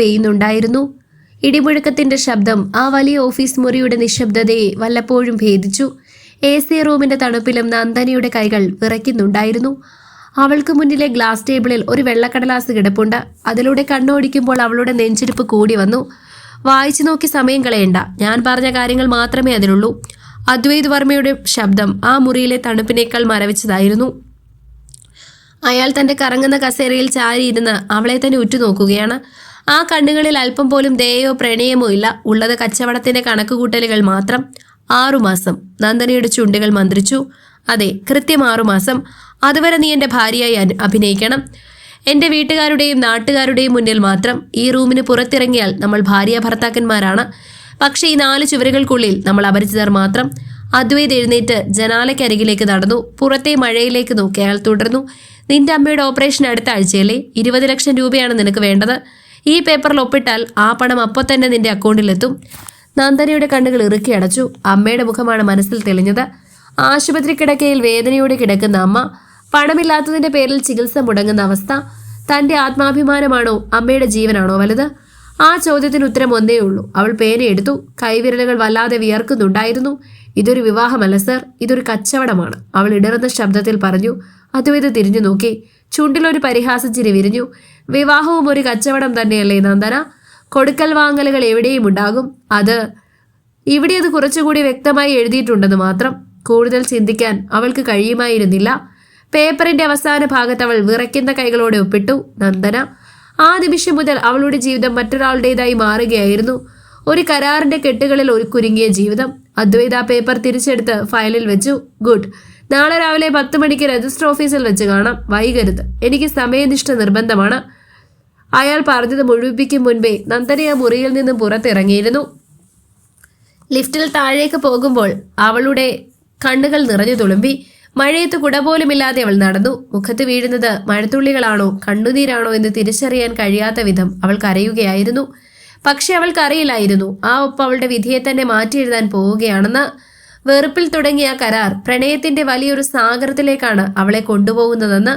പെയ്യുന്നുണ്ടായിരുന്നു. ഇടിമുഴക്കത്തിന്റെ ശബ്ദം ആ വലിയ ഓഫീസ് മുറിയുടെ നിശബ്ദതയെ വല്ലപ്പോഴും ഭേദിച്ചു. എ സി റൂമിന്റെ തണുപ്പിലും നന്ദനയുടെ കൈകൾ വിറയ്ക്കുന്നുണ്ടായിരുന്നു. അവൾക്ക് മുന്നിലെ ഗ്ലാസ് ടേബിളിൽ ഒരു വെള്ളക്കടലാസ് കിടപ്പുണ്ട്. അതിലൂടെ കണ്ണോടിക്കുമ്പോൾ അവളുടെ നെഞ്ചിരിപ്പ് കൂടി വന്നു. വായിച്ചു നോക്കി സമയം കളയണ്ട. ഞാൻ പറഞ്ഞ കാര്യങ്ങൾ മാത്രമേ അതിലുള്ളൂ അദ്വൈത് വർമ്മയുടെ ശബ്ദം ആ മുറിയിലെ തണുപ്പിനേക്കാൾ മരവിച്ചതായിരുന്നു. അയാൾ തന്റെ കറങ്ങുന്ന കസേരയിൽ ചാരിയിരുന്ന് അവളെ തന്നെ ഉറ്റുനോക്കുകയാണ്. ആ കണ്ണുകളിൽ അല്പം പോലും ദയയോ പ്രണയമോ ഇല്ല. ഉള്ളത് കച്ചവടത്തിന്റെ കണക്കുകൂട്ടലുകൾ മാത്രം. ആറുമാസം. നന്ദനയുടെ ചുണ്ടുകൾ മന്ത്രിച്ചു. അതെ കൃത്യം ആറുമാസം. അതുവരെ നീ എന്റെ ഭാര്യയായി അഭിനയിക്കണം. എന്റെ വീട്ടുകാരുടെയും നാട്ടുകാരുടെയും മുന്നിൽ മാത്രം. ഈ റൂമിന് പുറത്തിറങ്ങിയാൽ നമ്മൾ ഭാര്യ ഭർത്താക്കന്മാരാണ്. പക്ഷേ ഈ നാല് ചുവരുകൾക്കുള്ളിൽ നമ്മൾ അപരിചിതർ മാത്രം. അദ്വൈത് എഴുന്നേറ്റ് ജനാലയ്ക്കരികിലേക്ക് നടന്നു. പുറത്തെ മഴയിലേക്ക് നോക്കി അയാൾ തുടർന്നു. നിന്റെ അമ്മയുടെ ഓപ്പറേഷൻ അടുത്ത ആഴ്ചയല്ലേ? ഇരുപത് ലക്ഷം രൂപയാണ് നിനക്ക് വേണ്ടത്. ഈ പേപ്പറിൽ ഒപ്പിട്ടാൽ ആ പണം അപ്പോൾ തന്നെ നിന്റെ അക്കൗണ്ടിലെത്തും നന്ദനയുടെ കണ്ണുകൾ ഇറുക്കി അടച്ചു. അമ്മയുടെ മുഖമാണ് മനസ്സിൽ തെളിഞ്ഞത്. ആശുപത്രി കിടക്കയിൽ വേദനയോടെ കിടക്കുന്ന അമ്മ പണമില്ലാത്തതിന്റെ പേരിൽ ചികിത്സ മുടങ്ങുന്ന അവസ്ഥ തന്റെ ആത്മാഭിമാനമാണോ അമ്മയുടെ ജീവനാണോ വലുത്? ആ ചോദ്യത്തിന് ഉത്തരം ഒന്നേ ഉള്ളൂ. അവൾ പേനയെടുത്തു കൈവിരലുകൾ വല്ലാതെ വിയർക്കുന്നുണ്ടായിരുന്നു. ഇതൊരു വിവാഹമല്ല സർ. ഇതൊരു കച്ചവടമാണ്. അവൾ ഇടറുന്ന ശബ്ദത്തിൽ പറഞ്ഞു. അതും ഇത് തിരിഞ്ഞു നോക്കി. ചുണ്ടിലൊരു പരിഹാസച്ചിരി വിരിഞ്ഞു. വിവാഹവും ഒരു കച്ചവടം തന്നെയല്ലേ നന്ദന? കൊടുക്കൽ വാങ്ങലുകൾ എവിടെയും ഉണ്ടാകും. അത് ഇവിടെ അത് കുറച്ചുകൂടി വ്യക്തമായി എഴുതിയിട്ടുണ്ടെന്ന് മാത്രം. കൂടുതൽ ചിന്തിക്കാൻ അവൾക്ക് കഴിയുമായിരുന്നില്ല. പേപ്പറിന്റെ അവസാന ഭാഗത്ത് അവൾ വിറയ്ക്കുന്ന കൈകളോടെ ഒപ്പിട്ടു. നന്ദന ആ നിമിഷം മുതൽ അവളുടെ ജീവിതം മറ്റൊരാളുടേതായി മാറുകയായിരുന്നു. ഒരു കരാറിന്റെ കെട്ടുകളിൽ ഒരു കുരുങ്ങിയ ജീവിതം. അദ്വൈത പേപ്പർ തിരിച്ചെടുത്ത് ഫയലിൽ വെച്ചു. ഗുഡ്. നാളെ രാവിലെ പത്ത് മണിക്ക് രജിസ്റ്റർ ഓഫീസിൽ വെച്ച് കാണാം. വൈകരുത്. എനിക്ക് സമയനിഷ്ഠ നിർബന്ധമാണ്. അയാൾ പറഞ്ഞത് മുഴുവിപ്പിക്കും മുൻപേ നന്ദനെ ആ മുറിയിൽ നിന്നും പുറത്തിറങ്ങിയിരുന്നു. ലിഫ്റ്റിൽ താഴേക്ക് പോകുമ്പോൾ അവളുടെ കണ്ണുകൾ നിറഞ്ഞു തുളുമ്പി. മഴയത്ത് കുട പോലുമില്ലാതെ അവൾ നടന്നു. മുഖത്ത് വീഴുന്നത് മഴത്തുള്ളികളാണോ കണ്ണുനീരാണോ എന്ന് തിരിച്ചറിയാൻ കഴിയാത്ത വിധം അവൾ കരയുകയായിരുന്നു. പക്ഷെ അവൾക്കറിയില്ലായിരുന്നു. ആ ഒപ്പ് അവളുടെ വിധിയെ തന്നെ മാറ്റി എഴുതാൻ പോവുകയാണെന്ന്. വെറുപ്പിൽ തുടങ്ങിയ കരാർ പ്രണയത്തിന്റെ വലിയൊരു സാഗരത്തിലേക്കാണ് അവളെ കൊണ്ടുപോകുന്നതെന്ന്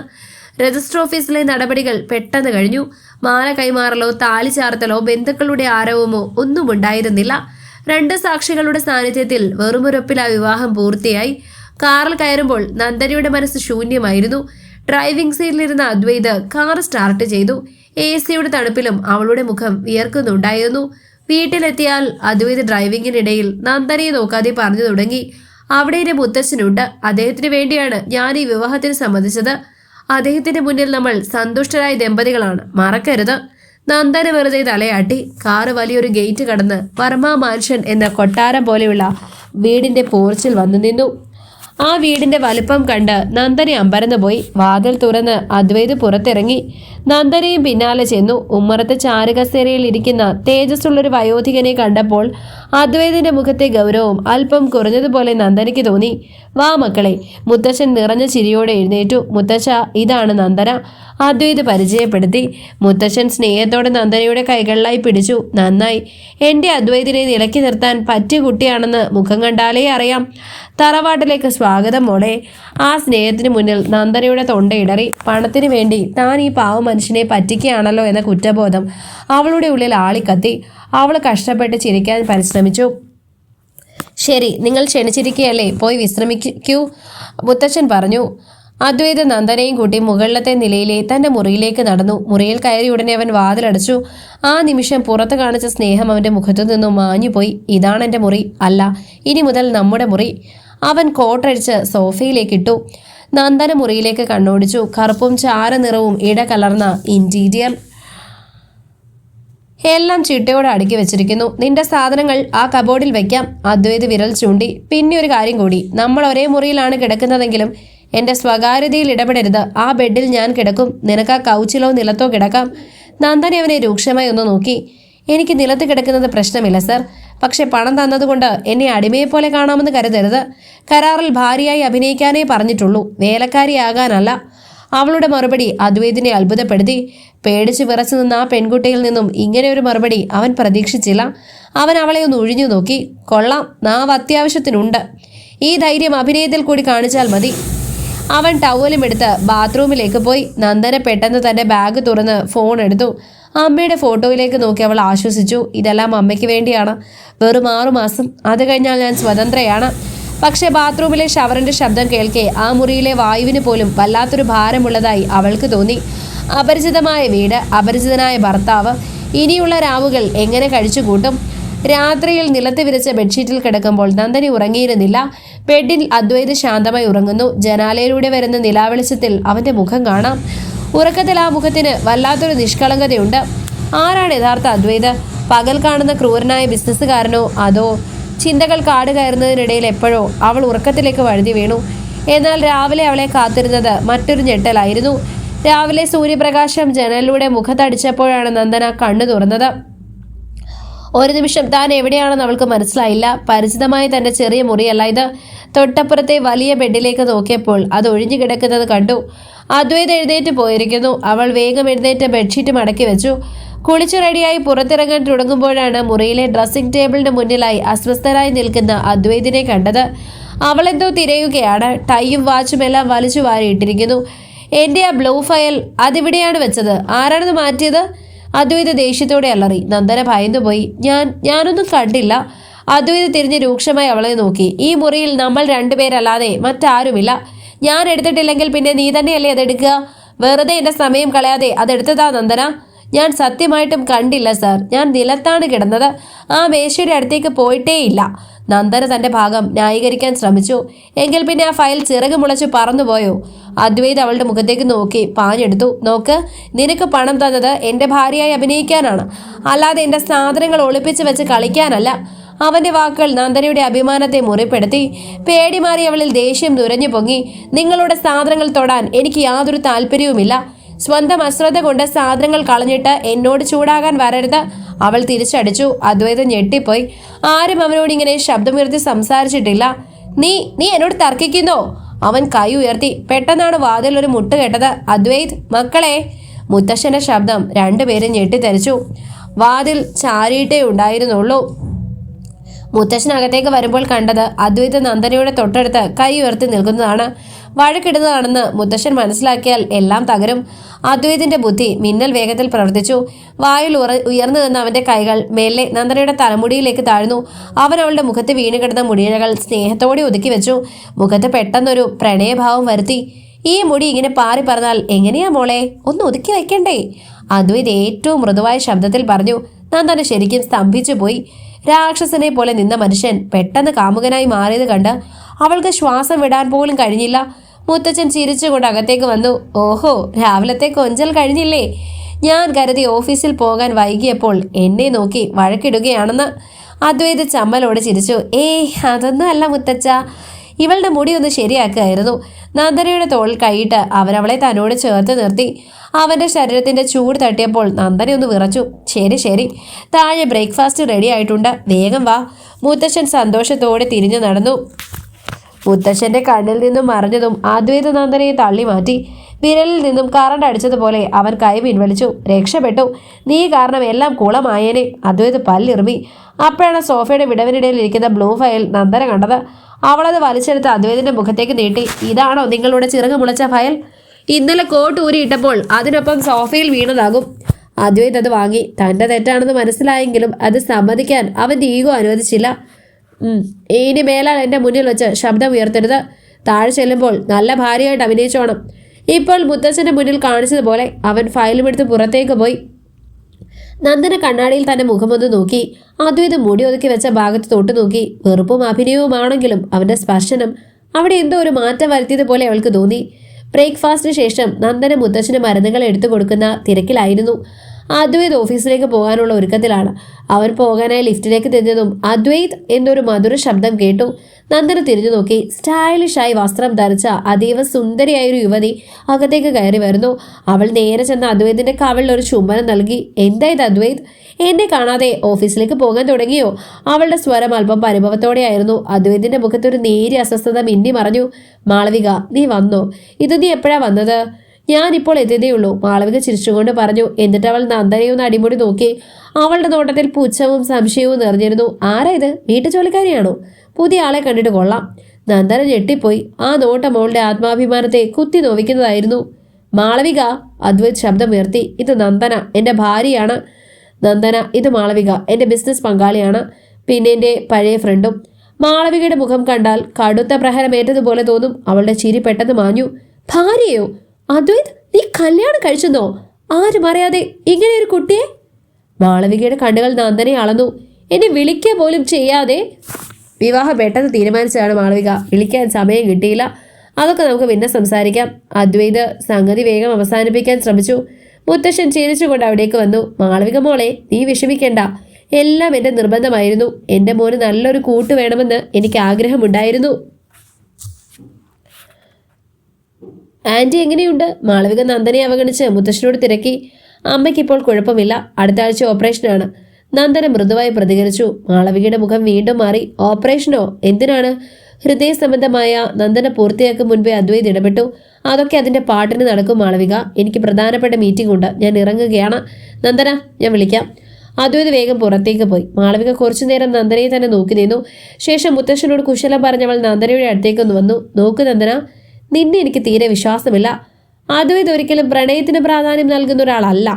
രജിസ്റ്റർ ഓഫീസിലെ നടപടികൾ പെട്ടെന്ന് കഴിഞ്ഞു. മാല കൈമാറലോ താലി ചാർത്തലോ ബന്ധുക്കളുടെ ആരവമോ ഒന്നും ഉണ്ടായിരുന്നില്ല. രണ്ട് സാക്ഷികളുടെ സാന്നിധ്യത്തിൽ വെറുമൊരൊപ്പിൽ ആ വിവാഹം പൂർത്തിയായി. കാറിൽ കയറുമ്പോൾ നന്ദനയുടെ മനസ്സ് ശൂന്യമായിരുന്നു. ഡ്രൈവിംഗ് സീറ്റിലിരുന്ന അദ്വൈത് കാർ സ്റ്റാർട്ട് ചെയ്തു. എ സിയുടെ തണുപ്പിലും അവളുടെ മുഖം വിയർക്കുന്നുണ്ടായിരുന്നു. വീട്ടിലെത്തിയാൽ അദ്വൈത് ഡ്രൈവിങ്ങിനിടയിൽ നന്ദനയെ നോക്കാതെ പറഞ്ഞു തുടങ്ങി. അവിടെ എന്റെ മുത്തച്ഛനുണ്ട് അദ്ദേഹത്തിന് വേണ്ടിയാണ് ഞാൻ ഈ വിവാഹത്തിന് സമ്മതിച്ചത്. അദ്ദേഹത്തിന്റെ മുന്നിൽ നമ്മൾ സന്തുഷ്ടരായ ദമ്പതികളാണ്. മറക്കരുത്. നന്ദന വെറുതെ തലയാട്ടി. കാറ് വലിയൊരു ഗേറ്റ് കടന്ന് വർമ്മ മാൻഷൻ എന്ന കൊട്ടാരം പോലെയുള്ള വീടിന്റെ പോർച്ചിൽ വന്നു നിന്നു. ആ വീടിന്റെ വലുപ്പം കണ്ട് നന്ദനെ അമ്പരന്ന് പോയി. വാതിൽ തുറന്ന് അദ്വൈത് പുറത്തിറങ്ങി. നന്ദനയും പിന്നാലെ ചെന്നു. ഉമ്മറത്തെ ചാരുകസേരയിൽ ഇരിക്കുന്ന തേജസ്സുള്ളൊരു വയോധികനെ കണ്ടപ്പോൾ അദ്വൈതിന്റെ മുഖത്തെ ഗൗരവം അല്പം കുറഞ്ഞതുപോലെ നന്ദനയ്ക്ക് തോന്നി. വാ മക്കളെ. മുത്തശ്ശൻ നിറഞ്ഞ ചിരിയോടെ എഴുന്നേറ്റു. മുത്തശ്ശ ഇതാണ് നന്ദന. അദ്വൈത് പരിചയപ്പെടുത്തി. മുത്തശ്ശൻ സ്നേഹത്തോടെ നന്ദനയുടെ കൈകളിലായി പിടിച്ചു. നന്നായി. എന്റെ അദ്വൈതിനെ നിലക്കി നിർത്താൻ പറ്റിയ കുട്ടിയാണെന്ന് മുഖം കണ്ടാലേ അറിയാം. തറവാട്ടിലേക്ക് സ്വാഗതം മോളെ. ആ സ്നേഹത്തിന് മുന്നിൽ നന്ദനയുടെ തൊണ്ടയിടറി പണത്തിന് വേണ്ടി താൻ ഈ പാവ മനുഷ്യനെ പറ്റിക്കുകയാണല്ലോ എന്ന കുറ്റബോധം അവളുടെ ഉള്ളിൽ ആളിക്കത്തി. അവൾ കഷ്ടപ്പെട്ട് ചിരിക്കാൻ പരിശ്രമിച്ചു. ശരി നിങ്ങൾ ക്ഷണിച്ചിരിക്കുകയല്ലേ പോയി വിശ്രമിക്കൂ. മുത്തച്ഛൻ പറഞ്ഞു അദ്വൈത നന്ദനയും കൂട്ടി മുകളിലത്തെ നിലയിലെ തന്റെ മുറിയിലേക്ക് നടന്നു. മുറിയിൽ കയറി ഉടനെ അവൻ വാതിലടച്ചു. ആ നിമിഷം പുറത്ത് കാണിച്ച സ്നേഹം അവന്റെ മുഖത്തു നിന്നും മാഞ്ഞുപോയി. ഇതാണ് എന്റെ മുറി. അല്ല ഇനി മുതൽ നമ്മുടെ മുറി. അവൻ കോട്ടഴിച്ച് സോഫയിലേക്ക് ഇട്ടു. നന്ദന മുറിയിലേക്ക് കണ്ണോടിച്ചു. കറുപ്പും ചാരനിറവും ഇടകലർന്ന ഇന്റീരിയർ എല്ലാം ചിട്ടയോടെ അടുക്കി വെച്ചിരിക്കുന്നു. നിന്റെ സാധനങ്ങൾ ആ കബോർഡിൽ വെക്കാം. അദ്വൈത് വിരൽ ചൂണ്ടി. പിന്നെ ഒരു കാര്യം കൂടി. നമ്മൾ ഒരേ മുറിയിലാണ് കിടക്കുന്നതെങ്കിലും എന്റെ സ്വകാര്യതയിൽ ഇടപെടരുത്. ആ ബെഡിൽ ഞാൻ കിടക്കും. നിനക്ക് ആ കൗച്ചിലോ നിലത്തോ കിടക്കാം. നന്ദനെ അവനെ രൂക്ഷമായി ഒന്ന് നോക്കി. എനിക്ക് നിലത്ത് കിടക്കുന്നത് പ്രശ്നമില്ല സർ. പക്ഷെ പണം തന്നതുകൊണ്ട് എന്നെ അടിമയെ പോലെ കാണാമെന്ന് കരുതരുത്. കരാറിൽ ഭാര്യയായി അഭിനയിക്കാനേ പറഞ്ഞിട്ടുള്ളൂ. വേലക്കാരിയാകാനല്ല. അവളുടെ മറുപടി അദ്വൈതിനെ അത്ഭുതപ്പെടുത്തി. പേടിച്ച് വിറച്ചു നിന്ന ആ പെൺകുട്ടിയിൽ നിന്നും ഇങ്ങനെ ഒരു മറുപടി അവൻ പ്രതീക്ഷിച്ചില്ല. അവൻ അവളെ ഒന്ന് ഒഴിഞ്ഞു നോക്കി. കൊള്ളാം നാവ് അത്യാവശ്യത്തിനുണ്ട്. ഈ ധൈര്യം അഭിനയത്തിൽ കൂടി കാണിച്ചാൽ മതി. അവൻ ടവലും എടുത്ത് ബാത്റൂമിലേക്ക് പോയി. നന്ദന പെട്ടെന്ന് തന്റെ ബാഗ് തുറന്ന് ഫോൺ എടുത്തു. അമ്മയുടെ ഫോട്ടോയിലേക്ക് നോക്കി അവൾ ആശ്വസിച്ചു. ഇതെല്ലാം അമ്മയ്ക്ക് വേണ്ടിയാണ്. വെറും ആറുമാസം. അത് കഴിഞ്ഞാൽ ഞാൻ സ്വതന്ത്രയാണ്. പക്ഷേ ബാത്റൂമിലെ ഷവറിന്റെ ശബ്ദം കേൾക്കെ ആ മുറിയിലെ വായുവിന് പോലും വല്ലാത്തൊരു ഭാരമുള്ളതായി അവൾക്ക് തോന്നി. അപരിചിതമായ വീട് അപരിചിതനായ ഭർത്താവ് ഇനിയുള്ള രാവുകൾ എങ്ങനെ കഴിച്ചുകൂട്ടും? രാത്രിയിൽ നിലത്ത് വിരിച്ച ബെഡ്ഷീറ്റിൽ കിടക്കുമ്പോൾ നന്ദനി ഉറങ്ങിയിരുന്നില്ല. ബെഡിൽ അദ്വൈത് ശാന്തമായി ഉറങ്ങുന്നു. ജനാലയിലൂടെ വരുന്ന നിലാവെളിച്ചത്തിൽ അവന്റെ മുഖം കാണാം. ഉറക്കത്തിൽ ആ മുഖത്തിന് വല്ലാത്തൊരു നിഷ്കളങ്കതയുണ്ട്. ആരാണ് യഥാർത്ഥ അദ്വൈത്? പകൽ കാണുന്ന ക്രൂരനായ ബിസിനസ്സുകാരനോ അതോ ചിന്തകൾ കാട് കയറുന്നതിനിടയിൽ എപ്പോഴോ അവൾ ഉറക്കത്തിലേക്ക് വഴുതി വീണു. എന്നാൽ രാവിലെ അവളെ കാത്തിരുന്നത് മറ്റൊരു ഞെട്ടലായിരുന്നു. രാവിലെ സൂര്യപ്രകാശം ജനലിലൂടെ മുഖത്തടിച്ചപ്പോഴാണ് നന്ദന കണ്ണു തുറന്നത്. ഒരു നിമിഷം താൻ എവിടെയാണെന്ന് അവൾക്ക് മനസ്സിലായില്ല. പരിചിതമായ തന്റെ ചെറിയ മുറിയല്ല ഇത്. തൊട്ടപ്പുറത്തെ വലിയ ബെഡിലേക്ക് നോക്കിയപ്പോൾ അത് ഒഴിഞ്ഞു കിടക്കുന്നത് കണ്ടു. അദ്വൈത് എഴുന്നേറ്റ് പോയിരിക്കുന്നു. അവൾ വേഗം എഴുന്നേറ്റ് ബെഡ്ഷീറ്റ് മടക്കി വെച്ചു. കുളിച്ചു റെഡിയായി പുറത്തിറങ്ങാൻ തുടങ്ങുമ്പോഴാണ് മുറിയിലെ ഡ്രസ്സിംഗ് ടേബിളിന് മുന്നിലായി അസ്വസ്ഥരായി നിൽക്കുന്ന അദ്വൈതിനെ കണ്ടത്. അവളെന്തോ തിരയുകയാണ്. ടൈയും വാച്ചും എല്ലാം വലിച്ചു വാരിയിട്ടിരിക്കുന്നു. എന്റെ ആ ബ്ലൂ ഫയൽ അതിവിടെയാണ് വെച്ചത്. ആരാണത് മാറ്റിയത്? അദ്വൈത ദേഷ്യത്തോടെ അലറി. നന്ദന ഭയന്നുപോയി. ഞാൻ ഞാനൊന്നും കണ്ടില്ല. അദ്വൈത തിരിഞ്ഞ് രൂക്ഷമായി അവളെ നോക്കി. ഈ മുറിയിൽ നമ്മൾ രണ്ടുപേരല്ലാതെ മറ്റാരുമില്ല. ഞാൻ എടുത്തിട്ടില്ലെങ്കിൽ പിന്നെ നീ തന്നെയല്ലേ അതെടുക്കുക? വെറുതെ എന്റെ സമയം കളയാതെ അതെടുത്തതാ നന്ദന. ഞാൻ സത്യമായിട്ടും കണ്ടില്ല സാർ ഞാൻ നിലത്താണ് കിടന്നത്. ആ മേശയുടെ അടുത്തേക്ക് പോയിട്ടേയില്ല. നന്ദന തന്റെ ഭാഗം ന്യായീകരിക്കാൻ ശ്രമിച്ചു. എങ്കിൽ പിന്നെ ആ ഫയൽ ചിറക് മുളച്ച് പറന്നുപോയോ? അദ്വൈത് അവളുടെ മുഖത്തേക്ക് നോക്കി പാഞ്ഞെടുത്തു. നോക്ക് നിനക്ക് പണം തന്നത് എന്റെ ഭാര്യയായി അഭിനയിക്കാനാണ്. അല്ലാതെ എന്റെ സാധനങ്ങൾ ഒളിപ്പിച്ച് വെച്ച് കളിക്കാനല്ല. അവന്റെ വാക്കുകൾ നന്ദനയുടെ അഭിമാനത്തെ മുറിപ്പെടുത്തി. പേടി മാറി അവളിൽ ദേഷ്യം നുരഞ്ഞു പൊങ്ങി. നിങ്ങളുടെ സാധനങ്ങൾ തൊടാൻ എനിക്ക് യാതൊരു താല്പര്യവുമില്ല. സ്വന്തം അശ്രദ്ധ കൊണ്ട് സാധനങ്ങൾ കളഞ്ഞിട്ട് എന്നോട് ചൂടാകാൻ വരരുത്. അവൾ തിരിച്ചടിച്ചു. അദ്വൈതം ഞെട്ടിപ്പോയി. ആരും അവനോട് ഇങ്ങനെ ശബ്ദമുയർത്തി സംസാരിച്ചിട്ടില്ല. നീ നീ എന്നോട് തർക്കിക്കുന്നോ? അവൻ കൈ ഉയർത്തി. പെട്ടെന്നാണ് വാതിൽ ഒരു മുട്ട് കേട്ടത്. അദ്വൈത് മക്കളെ. മുത്തശ്ശന്റെ ശബ്ദം രണ്ടുപേരും ഞെട്ടിത്തെറിച്ചു. വാതിൽ ചാരിയിട്ടേ ഉണ്ടായിരുന്നുള്ളൂ. മുത്തശ്ശനകത്തേക്ക് വരുമ്പോൾ കണ്ടത് അദ്വൈത നന്ദനയുടെ തൊട്ടടുത്ത് കൈ ഉയർത്തി നിൽക്കുന്നതാണ്. വഴക്കിടുന്നതാണെന്ന് മുത്തശ്ശൻ മനസ്സിലാക്കിയാൽ എല്ലാം തകരും. അദ്വൈതിന്റെ ബുദ്ധി മിന്നൽ വേഗത്തിൽ പ്രവർത്തിച്ചു. വായിൽ ഉറ ഉയർന്നു നിന്ന അവന്റെ കൈകൾ മെല്ലെ നന്ദനയുടെ തലമുടിയിലേക്ക് താഴ്ന്നു. അവൻ അവളുടെ മുഖത്ത് വീണ് കിടന്ന മുടിയിഴകൾ സ്നേഹത്തോടെ ഒതുക്കി വെച്ചു. മുഖത്ത് പെട്ടെന്നൊരു പ്രണയഭാവം വരുത്തി. ഈ മുടി ഇങ്ങനെ പാറി പറഞ്ഞാൽ എങ്ങനെയാ മോളെ? ഒന്ന് ഒതുക്കി വയ്ക്കണ്ടേ അദ്വൈത് ഏറ്റവും മൃദുവായ ശബ്ദത്തിൽ പറഞ്ഞു. നന്ദന ശരിക്കും സ്തംഭിച്ചു പോയി രാക്ഷസനെ പോലെ നിന്ന മനുഷ്യൻ പെട്ടെന്ന് കാമുകനായി മാറിയത് കണ്ട് അവൾക്ക് ശ്വാസം വിടാൻ പോലും കഴിഞ്ഞില്ല. മുത്തച്ഛൻ ചിരിച്ചുകൊണ്ട് അകത്തേക്ക് വന്നു. ഓഹോ രാവിലത്തെ കൊഞ്ചൽ കഴിഞ്ഞില്ലേ? ഞാൻ കരുതി ഓഫീസിൽ പോകാൻ വൈകിയപ്പോൾ എന്നെ നോക്കി വഴക്കിടുകയാണെന്ന്. അദ്വൈത് ചമ്മലോട് ചിരിച്ചു. ഏ അതൊന്നും അല്ല മുത്തച്ഛ. ഇവളുടെ മുടി ഒന്ന് ശരിയാക്കുകയായിരുന്നു നന്ദനയുടെ തോളിൽ കൈയിട്ട് അവരവളെ തന്നോട് ചേർത്ത് നിർത്തി. അവന്റെ ശരീരത്തിന്റെ ചൂട് തട്ടിയപ്പോൾ നന്ദന ഒന്ന് വിറച്ചു. ശരി ശരി. താഴെ ബ്രേക്ക്ഫാസ്റ്റ് റെഡി ആയിട്ടുണ്ട്. വേഗം വാ. മുത്തശ്ശൻ സന്തോഷത്തോടെ തിരിഞ്ഞു നടന്നു. മുത്തശ്ശന്റെ കണ്ണിൽ നിന്നും മറിഞ്ഞതും അദ്വൈത നന്ദനെ തള്ളി മാറ്റി. വിരലിൽ നിന്നും കറണ്ട് അടിച്ചതുപോലെ അവൻ കൈ പിൻവലിച്ചു. രക്ഷപ്പെട്ടു. നീ കാരണം എല്ലാം കുളമായേനെ. അദ്വൈത് പല്ലിറുമി അപ്പോഴാണ് സോഫയുടെ വിടവിനിടയിൽ ഇരിക്കുന്ന ബ്ലൂ ഫയൽ നന്ദന കണ്ടത്. അവളത് വലിച്ചെടുത്ത് അദ്വൈതിന്റെ മുഖത്തേക്ക് നീട്ടി. ഇതാണോ നിങ്ങളുടെ ചിറക് മുളച്ച ഫയൽ? ഇന്നലെ കോട്ട് ഊരിയിട്ടപ്പോൾ അതിനൊപ്പം സോഫയിൽ വീണതാകും. അദ്വൈത് അത് വാങ്ങി. തന്റെ തെറ്റാണെന്ന് മനസ്സിലായെങ്കിലും അത് സമ്മതിക്കാൻ അവന്റെ ഈഗോ അനുവദിച്ചില്ല. ഇനി മേലാൽ എന്റെ മുന്നിൽ വെച്ച് ശബ്ദം ഉയർത്തരുത്. താഴെ ചെല്ലുമ്പോൾ നല്ല ഭാര്യയായിട്ട് അഭിനയിച്ചോണം. ഇപ്പോൾ മുത്തച്ഛന്റെ മുന്നിൽ കാണിച്ചതുപോലെ അവൻ ഫയലും എടുത്ത് പുറത്തേക്ക് പോയി. നന്ദന കണ്ണാടിയിൽ തന്റെ മുഖമൊന്ന് നോക്കി. അദ്വൈത് മുടി ഒതുക്കി വെച്ച ഭാഗത്ത് തൊട്ടു നോക്കി. വെറുപ്പും അഭിനയവുമാണെങ്കിലും അവന്റെ സ്പർശനം അവിടെ എന്തോ ഒരു മാറ്റം വരുത്തിയതുപോലെ അവൾക്ക് തോന്നി. ബ്രേക്ക്ഫാസ്റ്റിന് ശേഷം നന്ദന മുത്തച്ഛന് മരുന്നുകൾ എടുത്തു കൊടുക്കുന്ന തിരക്കിലായിരുന്നു. അദ്വൈത് ഓഫീസിലേക്ക് പോകാനുള്ള ഒരുക്കത്തിലാണ്. അവൻ പോകാനായി ലിഫ്റ്റിലേക്ക് തിരിഞ്ഞതും അദ്വൈത് എന്നൊരു മധുര ശബ്ദം കേട്ടു. നന്ദന തിരിഞ്ഞു നോക്കി. സ്റ്റൈലിഷായി വസ്ത്രം ധരിച്ച അതീവ സുന്ദരിയായൊരു യുവതി അകത്തേക്ക് കയറി വരുന്നു. അവൾ നേരെ ചെന്ന അദ്വൈതിന്റെ കവളിൽ ഒരു ചുംബനം നൽകി. എന്തായത് അദ്വൈത്? എന്നെ കാണാതെ ഓഫീസിലേക്ക് പോകാൻ തുടങ്ങിയോ? അവളുടെ സ്വരം അല്പം പരിഭവത്തോടെയായിരുന്നു. അദ്വൈതിന്റെ മുഖത്തൊരു നേരിയ അസ്വസ്ഥത മിന്നി മറഞ്ഞു. മാളവിക നീ വന്നോ? ഇത് നീ എപ്പോഴാ വന്നത്? ഞാനിപ്പോൾ എത്തിയതേ ഉള്ളൂ. മാളവിക ചിരിച്ചുകൊണ്ട് പറഞ്ഞു എന്നിട്ട് അവൾ നന്ദനെ ഒന്ന് അടിമുടി നോക്കി. അവളുടെ നോട്ടത്തിൽ പുച്ഛവും സംശയവും നിറഞ്ഞിരുന്നു. ആരാ ഇത്? വീട്ടുജോലിക്കാരിയാണോ? പുതിയ ആളെ കണ്ടിട്ട് കൊള്ളാം. നന്ദന ഞെട്ടിപ്പോയി. ആ നോട്ടം അവളുടെ ആത്മാഭിമാനത്തെ കുത്തി നോവിക്കുന്നതായിരുന്നു. മാളവിക അദ്വൈത് ശബ്ദമുയർത്തി ഇത് നന്ദന എന്റെ ഭാര്യയാണ്. നന്ദന ഇത് മാളവിക എന്റെ ബിസിനസ് പങ്കാളിയാണ്. പിന്നെ എന്റെ പഴയ ഫ്രണ്ടും. മാളവികയുടെ മുഖം കണ്ടാൽ കടുത്ത പ്രഹരമേറ്റതുപോലെ തോന്നും. അവളുടെ ചിരി പെട്ടെന്ന് മാഞ്ഞു. ഭാര്യയോ? അദ്വൈത് നീ കല്യാണം കഴിച്ചെന്നോ? ആരും അറിയാതെ ഇങ്ങനെ ഒരു കുട്ടിയെ? മാളവികയുടെ കണ്ണുകൾ നന്ദനെ അളന്നു. എന്നെ വിളിക്കുക പോലും ചെയ്യാതെ. വിവാഹം പെട്ടെന്ന് തീരുമാനിച്ചതാണ് മാളവിക. വിളിക്കാൻ സമയം കിട്ടിയില്ല. അതൊക്കെ നമുക്ക് പിന്നെ സംസാരിക്കാം. അദ്വൈത് സംഗതി വേഗം അവസാനിപ്പിക്കാൻ ശ്രമിച്ചു. മുത്തശ്ശൻ ചിരിച്ചുകൊണ്ട് അവിടേക്ക് വന്നു. മാളവിക മോളെ നീ വിഷമിക്കേണ്ട. എല്ലാം എന്റെ നിർബന്ധമായിരുന്നു. എന്റെ മോന് നല്ലൊരു കൂട്ട് വേണമെന്ന് എനിക്ക് ആഗ്രഹമുണ്ടായിരുന്നു ആന്റി എങ്ങനെയുണ്ട്? മാളവിക നന്ദനെ അവഗണിച്ച് മുത്തശ്ശനോട് തിരക്കി. അമ്മയ്ക്കിപ്പോൾ കുഴപ്പമില്ല. അടുത്ത ആഴ്ച ഓപ്പറേഷനാണ്. നന്ദന മൃദുവായി പ്രതികരിച്ചു. മാളവികയുടെ മുഖം വീണ്ടും മാറി. ഓപ്പറേഷനോ? എന്തിനാണ്? ഹൃദയ സംബന്ധമായ നന്ദന പൂർത്തിയാക്കും മുൻപേ അദ്വൈത് ഇടപെട്ടു. അതൊക്കെ അതിന്റെ പാട്ടിന് നടക്കും മാളവിക. എനിക്ക് പ്രധാനപ്പെട്ട മീറ്റിംഗ് ഉണ്ട്. ഞാൻ ഇറങ്ങുകയാണ്. നന്ദന ഞാൻ വിളിക്കാം. അദ്വൈത് വേഗം പുറത്തേക്ക് പോയി. മാളവിക കുറച്ചു നേരം നന്ദനയെ തന്നെ നോക്കി നിന്നു. ശേഷം മുത്തശ്ശനോട് കുശലം പറഞ്ഞവൾ നന്ദനയുടെ അടുത്തേക്കൊന്ന് വന്നു. നോക്ക് നന്ദന നിന്നെ എനിക്ക് തീരെ വിശ്വാസമില്ല. അദ്വൈത് ഒരിക്കലും പ്രണയത്തിന് പ്രാധാന്യം നൽകുന്ന ഒരാളല്ല.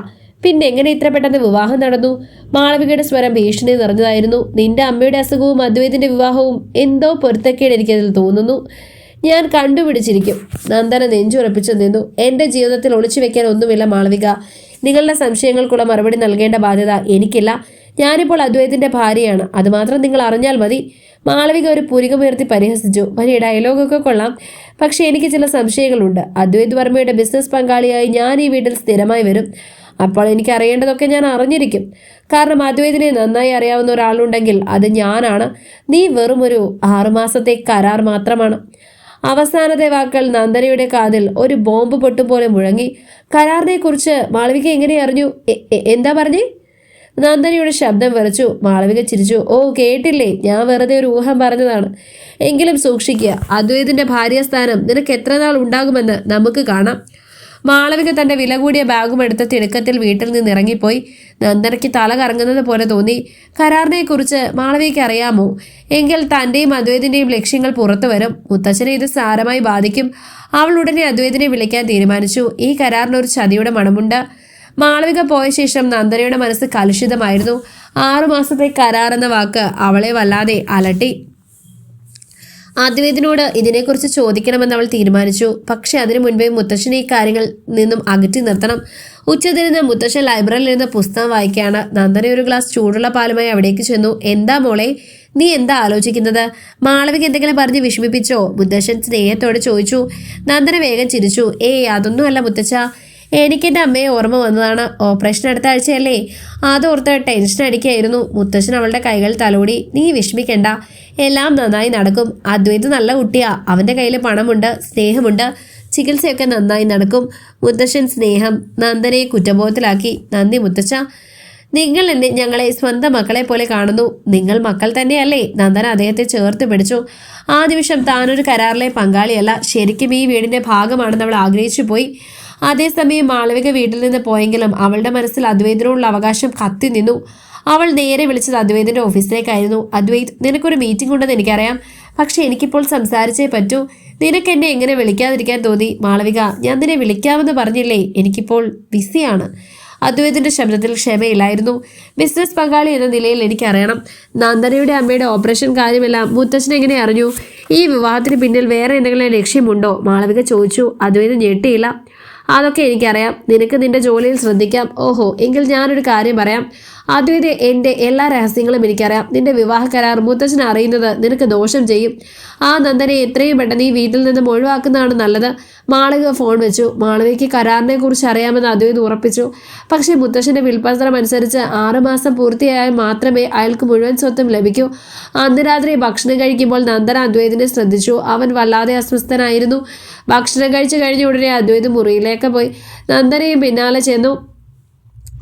പിന്നെ എങ്ങനെ ഇത്ര പെട്ടെന്ന് വിവാഹം നടന്നു? മാളവികയുടെ സ്വരം ഭീഷണി നിറഞ്ഞതായിരുന്നു. നിന്റെ അമ്മയുടെ അസുഖവും അദ്വൈതിന്റെ വിവാഹവും എന്തോ പൊരുത്തക്കേട് എനിക്കതിൽ തോന്നുന്നു. ഞാൻ കണ്ടുപിടിച്ചിരിക്കും. നന്ദന നെഞ്ചുറപ്പിച്ചു നിന്നു. എന്റെ ജീവിതത്തിൽ ഒളിച്ചു വെക്കാൻ ഒന്നുമില്ല മാളവിക. നിങ്ങളുടെ സംശയങ്ങൾക്കുള്ള മറുപടി നൽകേണ്ട ബാധ്യത എനിക്കില്ല. ഞാനിപ്പോൾ അദ്വൈതിന്റെ ഭാര്യയാണ്. അതുമാത്രം നിങ്ങൾ അറിഞ്ഞാൽ മതി. മാളവിക ഒരു പുരികമുയർത്തി പരിഹസിച്ചു. വലിയ ഡയലോഗൊക്കെ കൊള്ളാം. പക്ഷേ എനിക്ക് ചില സംശയങ്ങളുണ്ട്. അദ്വൈത് വർമ്മയുടെ ബിസിനസ് പങ്കാളിയായി ഞാൻ ഈ വീട്ടിൽ സ്ഥിരമായി വരും. അപ്പോൾ എനിക്ക് അറിയേണ്ടതൊക്കെ ഞാൻ അറിഞ്ഞിരിക്കും. കാരണം അദ്വൈതിനെ നന്നായി അറിയാവുന്ന ഒരാളുണ്ടെങ്കിൽ അത് ഞാനാണ്. നീ വെറും ഒരു ആറുമാസത്തെ കരാർ മാത്രമാണ്. അവസാനത്തെ വാക്കുകൾ നന്ദനയുടെ കാതിൽ ഒരു ബോംബ് പൊട്ടുപോലെ മുഴങ്ങി. കരാറിനെ കുറിച്ച് മാളവിക എങ്ങനെ അറിഞ്ഞു? എന്താ പറഞ്ഞേ? നന്ദനയുടെ ശബ്ദം വിറച്ചു. മാളവിക ചിരിച്ചു. ഓ കേട്ടില്ലേ? ഞാൻ വെറുതെ ഒരു ഊഹം പറഞ്ഞതാണ്. എങ്കിലും സൂക്ഷിക്കുക. അദ്വൈതിന്റെ ഭാര്യാസ്ഥാനം നിനക്ക് എത്ര നാൾ ഉണ്ടാകുമെന്ന് നമുക്ക് കാണാം. മാളവിക തന്റെ വില കൂടിയ ബാഗും എടുത്ത് തിടുക്കത്തിൽ വീട്ടിൽ നിന്ന് ഇറങ്ങിപ്പോയി. നന്ദനയ്ക്ക് തല കറങ്ങുന്നത് പോലെ തോന്നി. കരാറിനെ കുറിച്ച് മാളവികയ്ക്ക് അറിയാമോ? എങ്കിൽ തന്റെയും അദ്വൈതിന്റെയും ലക്ഷ്യങ്ങൾ പുറത്തു വരും. മുത്തച്ഛനെ ഇത് സാരമായി ബാധിക്കും. അവൾ ഉടനെ അദ്വൈതിനെ വിളിക്കാൻ തീരുമാനിച്ചു. ഈ കരാറിനൊരു ചതിയുടെ മണമുണ്ട്. മാളവിക പോയ ശേഷം നന്ദനയുടെ മനസ്സ് കലുഷിതമായിരുന്നു. ആറുമാസത്തെ കരാർ എന്ന വാക്ക് അവളെ വല്ലാതെ അലട്ടി. അദ്വൈതിനോട് ഇതിനെക്കുറിച്ച് ചോദിക്കണമെന്ന് അവൾ തീരുമാനിച്ചു. പക്ഷെ അതിനു മുൻപേ മുത്തശ്ശനെ ഈ കാര്യങ്ങളിൽ നിന്നും അകറ്റി നിർത്തണം. ഉച്ചതിരുന്ന് മുത്തശ്ശൻ ലൈബ്രറിയിൽ നിന്ന് പുസ്തകം വായിക്കുകയാണ്. നന്ദന ഒരു ഗ്ലാസ് ചൂടുള്ള പാലുമായി അവിടേക്ക് ചെന്നു. എന്താ മോളെ? നീ എന്താ ആലോചിക്കുന്നത്? മാളവിക എന്തെങ്കിലും പറഞ്ഞ് വിഷമിപ്പിച്ചോ? മുത്തശ്ശൻ സ്നേഹത്തോടെ ചോദിച്ചു. നന്ദന വേഗം ചിരിച്ചു. ഏയ് അതൊന്നുമല്ല മുത്തച്ഛ. എനിക്കെന്റെ അമ്മയെ ഓർമ്മ വന്നതാണ്. ഓപ്പറേഷൻ അടുത്ത ആഴ്ചയല്ലേ? അതോർത്ത് ടെൻഷൻ അടിക്കായിരുന്നു. മുത്തശ്ശൻ അവളുടെ കൈകൾ തലോടി നീ വിഷമിക്കണ്ട. എല്ലാം നന്നായി നടക്കും. അദ്വൈത് നല്ല കുട്ടിയാ. അവന്റെ കയ്യിൽ പണമുണ്ട് സ്നേഹമുണ്ട്. ചികിത്സയൊക്കെ നന്നായി നടക്കും. മുത്തശ്ശൻ സ്നേഹം നന്ദനെ കുറ്റബോധത്തിലാക്കി. നന്ദി മുത്തശ്ശ നിങ്ങൾ എന്നെ ഞങ്ങളെ സ്വന്തം മക്കളെ പോലെ കാണുന്നു. നിങ്ങൾ മക്കൾ തന്നെയല്ലേ? നന്ദന അദ്ദേഹത്തെ ചേർത്ത് പിടിച്ചു. ആ നിമിഷം താനൊരു കരാറിലെ പങ്കാളിയല്ല. ശരിക്കും ഈ വീടിന്റെ ഭാഗമാണെന്ന് അവൾ ആഗ്രഹിച്ചു പോയി. അതേസമയം മാളവിക വീട്ടിൽ നിന്ന് പോയെങ്കിലും അവളുടെ മനസ്സിൽ അദ്വൈതിനോടുള്ള അവകാശം കത്തി നിന്നു. അവൾ നേരെ വിളിച്ചത് അദ്വൈതിന്റെ ഓഫീസിലേക്കായിരുന്നു. അദ്വൈത് നിനക്കൊരു മീറ്റിംഗ് ഉണ്ടെന്ന് എനിക്കറിയാം. പക്ഷെ എനിക്കിപ്പോൾ സംസാരിച്ചേ പറ്റൂ. നിനക്ക് എന്നെ എങ്ങനെ വിളിക്കാതിരിക്കാൻ തോന്നി? മാളവിക ഞാൻ നിന്നെ വിളിക്കാമെന്ന് പറഞ്ഞില്ലേ? എനിക്കിപ്പോൾ ബിസിയാണ്. അദ്വൈതിന്റെ ശബ്ദത്തിൽ ക്ഷമയില്ലായിരുന്നു. ബിസിനസ് പങ്കാളി എന്ന നിലയിൽ എനിക്കറിയണം. നന്ദനയുടെ അമ്മയുടെ ഓപ്പറേഷൻ കാര്യമെല്ലാം മുത്തച്ഛൻ എങ്ങനെ അറിഞ്ഞു? ഈ വിവാഹത്തിന് പിന്നിൽ വേറെ എന്തെങ്കിലും ലക്ഷ്യമുണ്ടോ? മാളവിക ചോദിച്ചു. അദ്വൈതം ഞെട്ടിയില്ല. അതൊക്കെ എനിക്കറിയാം. നിനക്ക് നിന്റെ ജോലിയിൽ ശ്രദ്ധിക്കാം. ഓഹോ എങ്കിൽ ഞാനൊരു കാര്യം പറയാം. അദ്വൈത എന്റെ എല്ലാ രഹസ്യങ്ങളും എനിക്കറിയാം. നിന്റെ വിവാഹ കരാർ മുത്തച്ഛൻ അറിയുന്നത് നിനക്ക് ദോഷം ചെയ്യും. ആ നന്ദനെ എത്രയും പെട്ടെന്ന് ഈ വീട്ടിൽ നിന്നും ഒഴിവാക്കുന്നതാണ് നല്ലത്. മാളിക ഫോൺ വെച്ചു. മാളവികയ്ക്ക് കരാറിനെ കുറിച്ച് അറിയാമെന്ന് അദ്വൈത് ഉറപ്പിച്ചു. പക്ഷേ മുത്തശ്ശന്റെ വിൽപ്പത്രം അനുസരിച്ച് ആറുമാസം പൂർത്തിയായാൽ മാത്രമേ അയാൾക്ക് മുഴുവൻ സ്വത്തും ലഭിക്കൂ. അന്ന് രാത്രി ഭക്ഷണം കഴിക്കുമ്പോൾ നന്ദന അദ്വൈതിനെ ശ്രദ്ധിച്ചു. അവൻ വല്ലാതെ അസ്വസ്ഥനായിരുന്നു. ഭക്ഷണം കഴിച്ചു കഴിഞ്ഞ ഉടനെ അദ്വൈത് മുറിയിലേക്ക് പോയി. നന്ദനയും പിന്നാലെ ചെന്നു.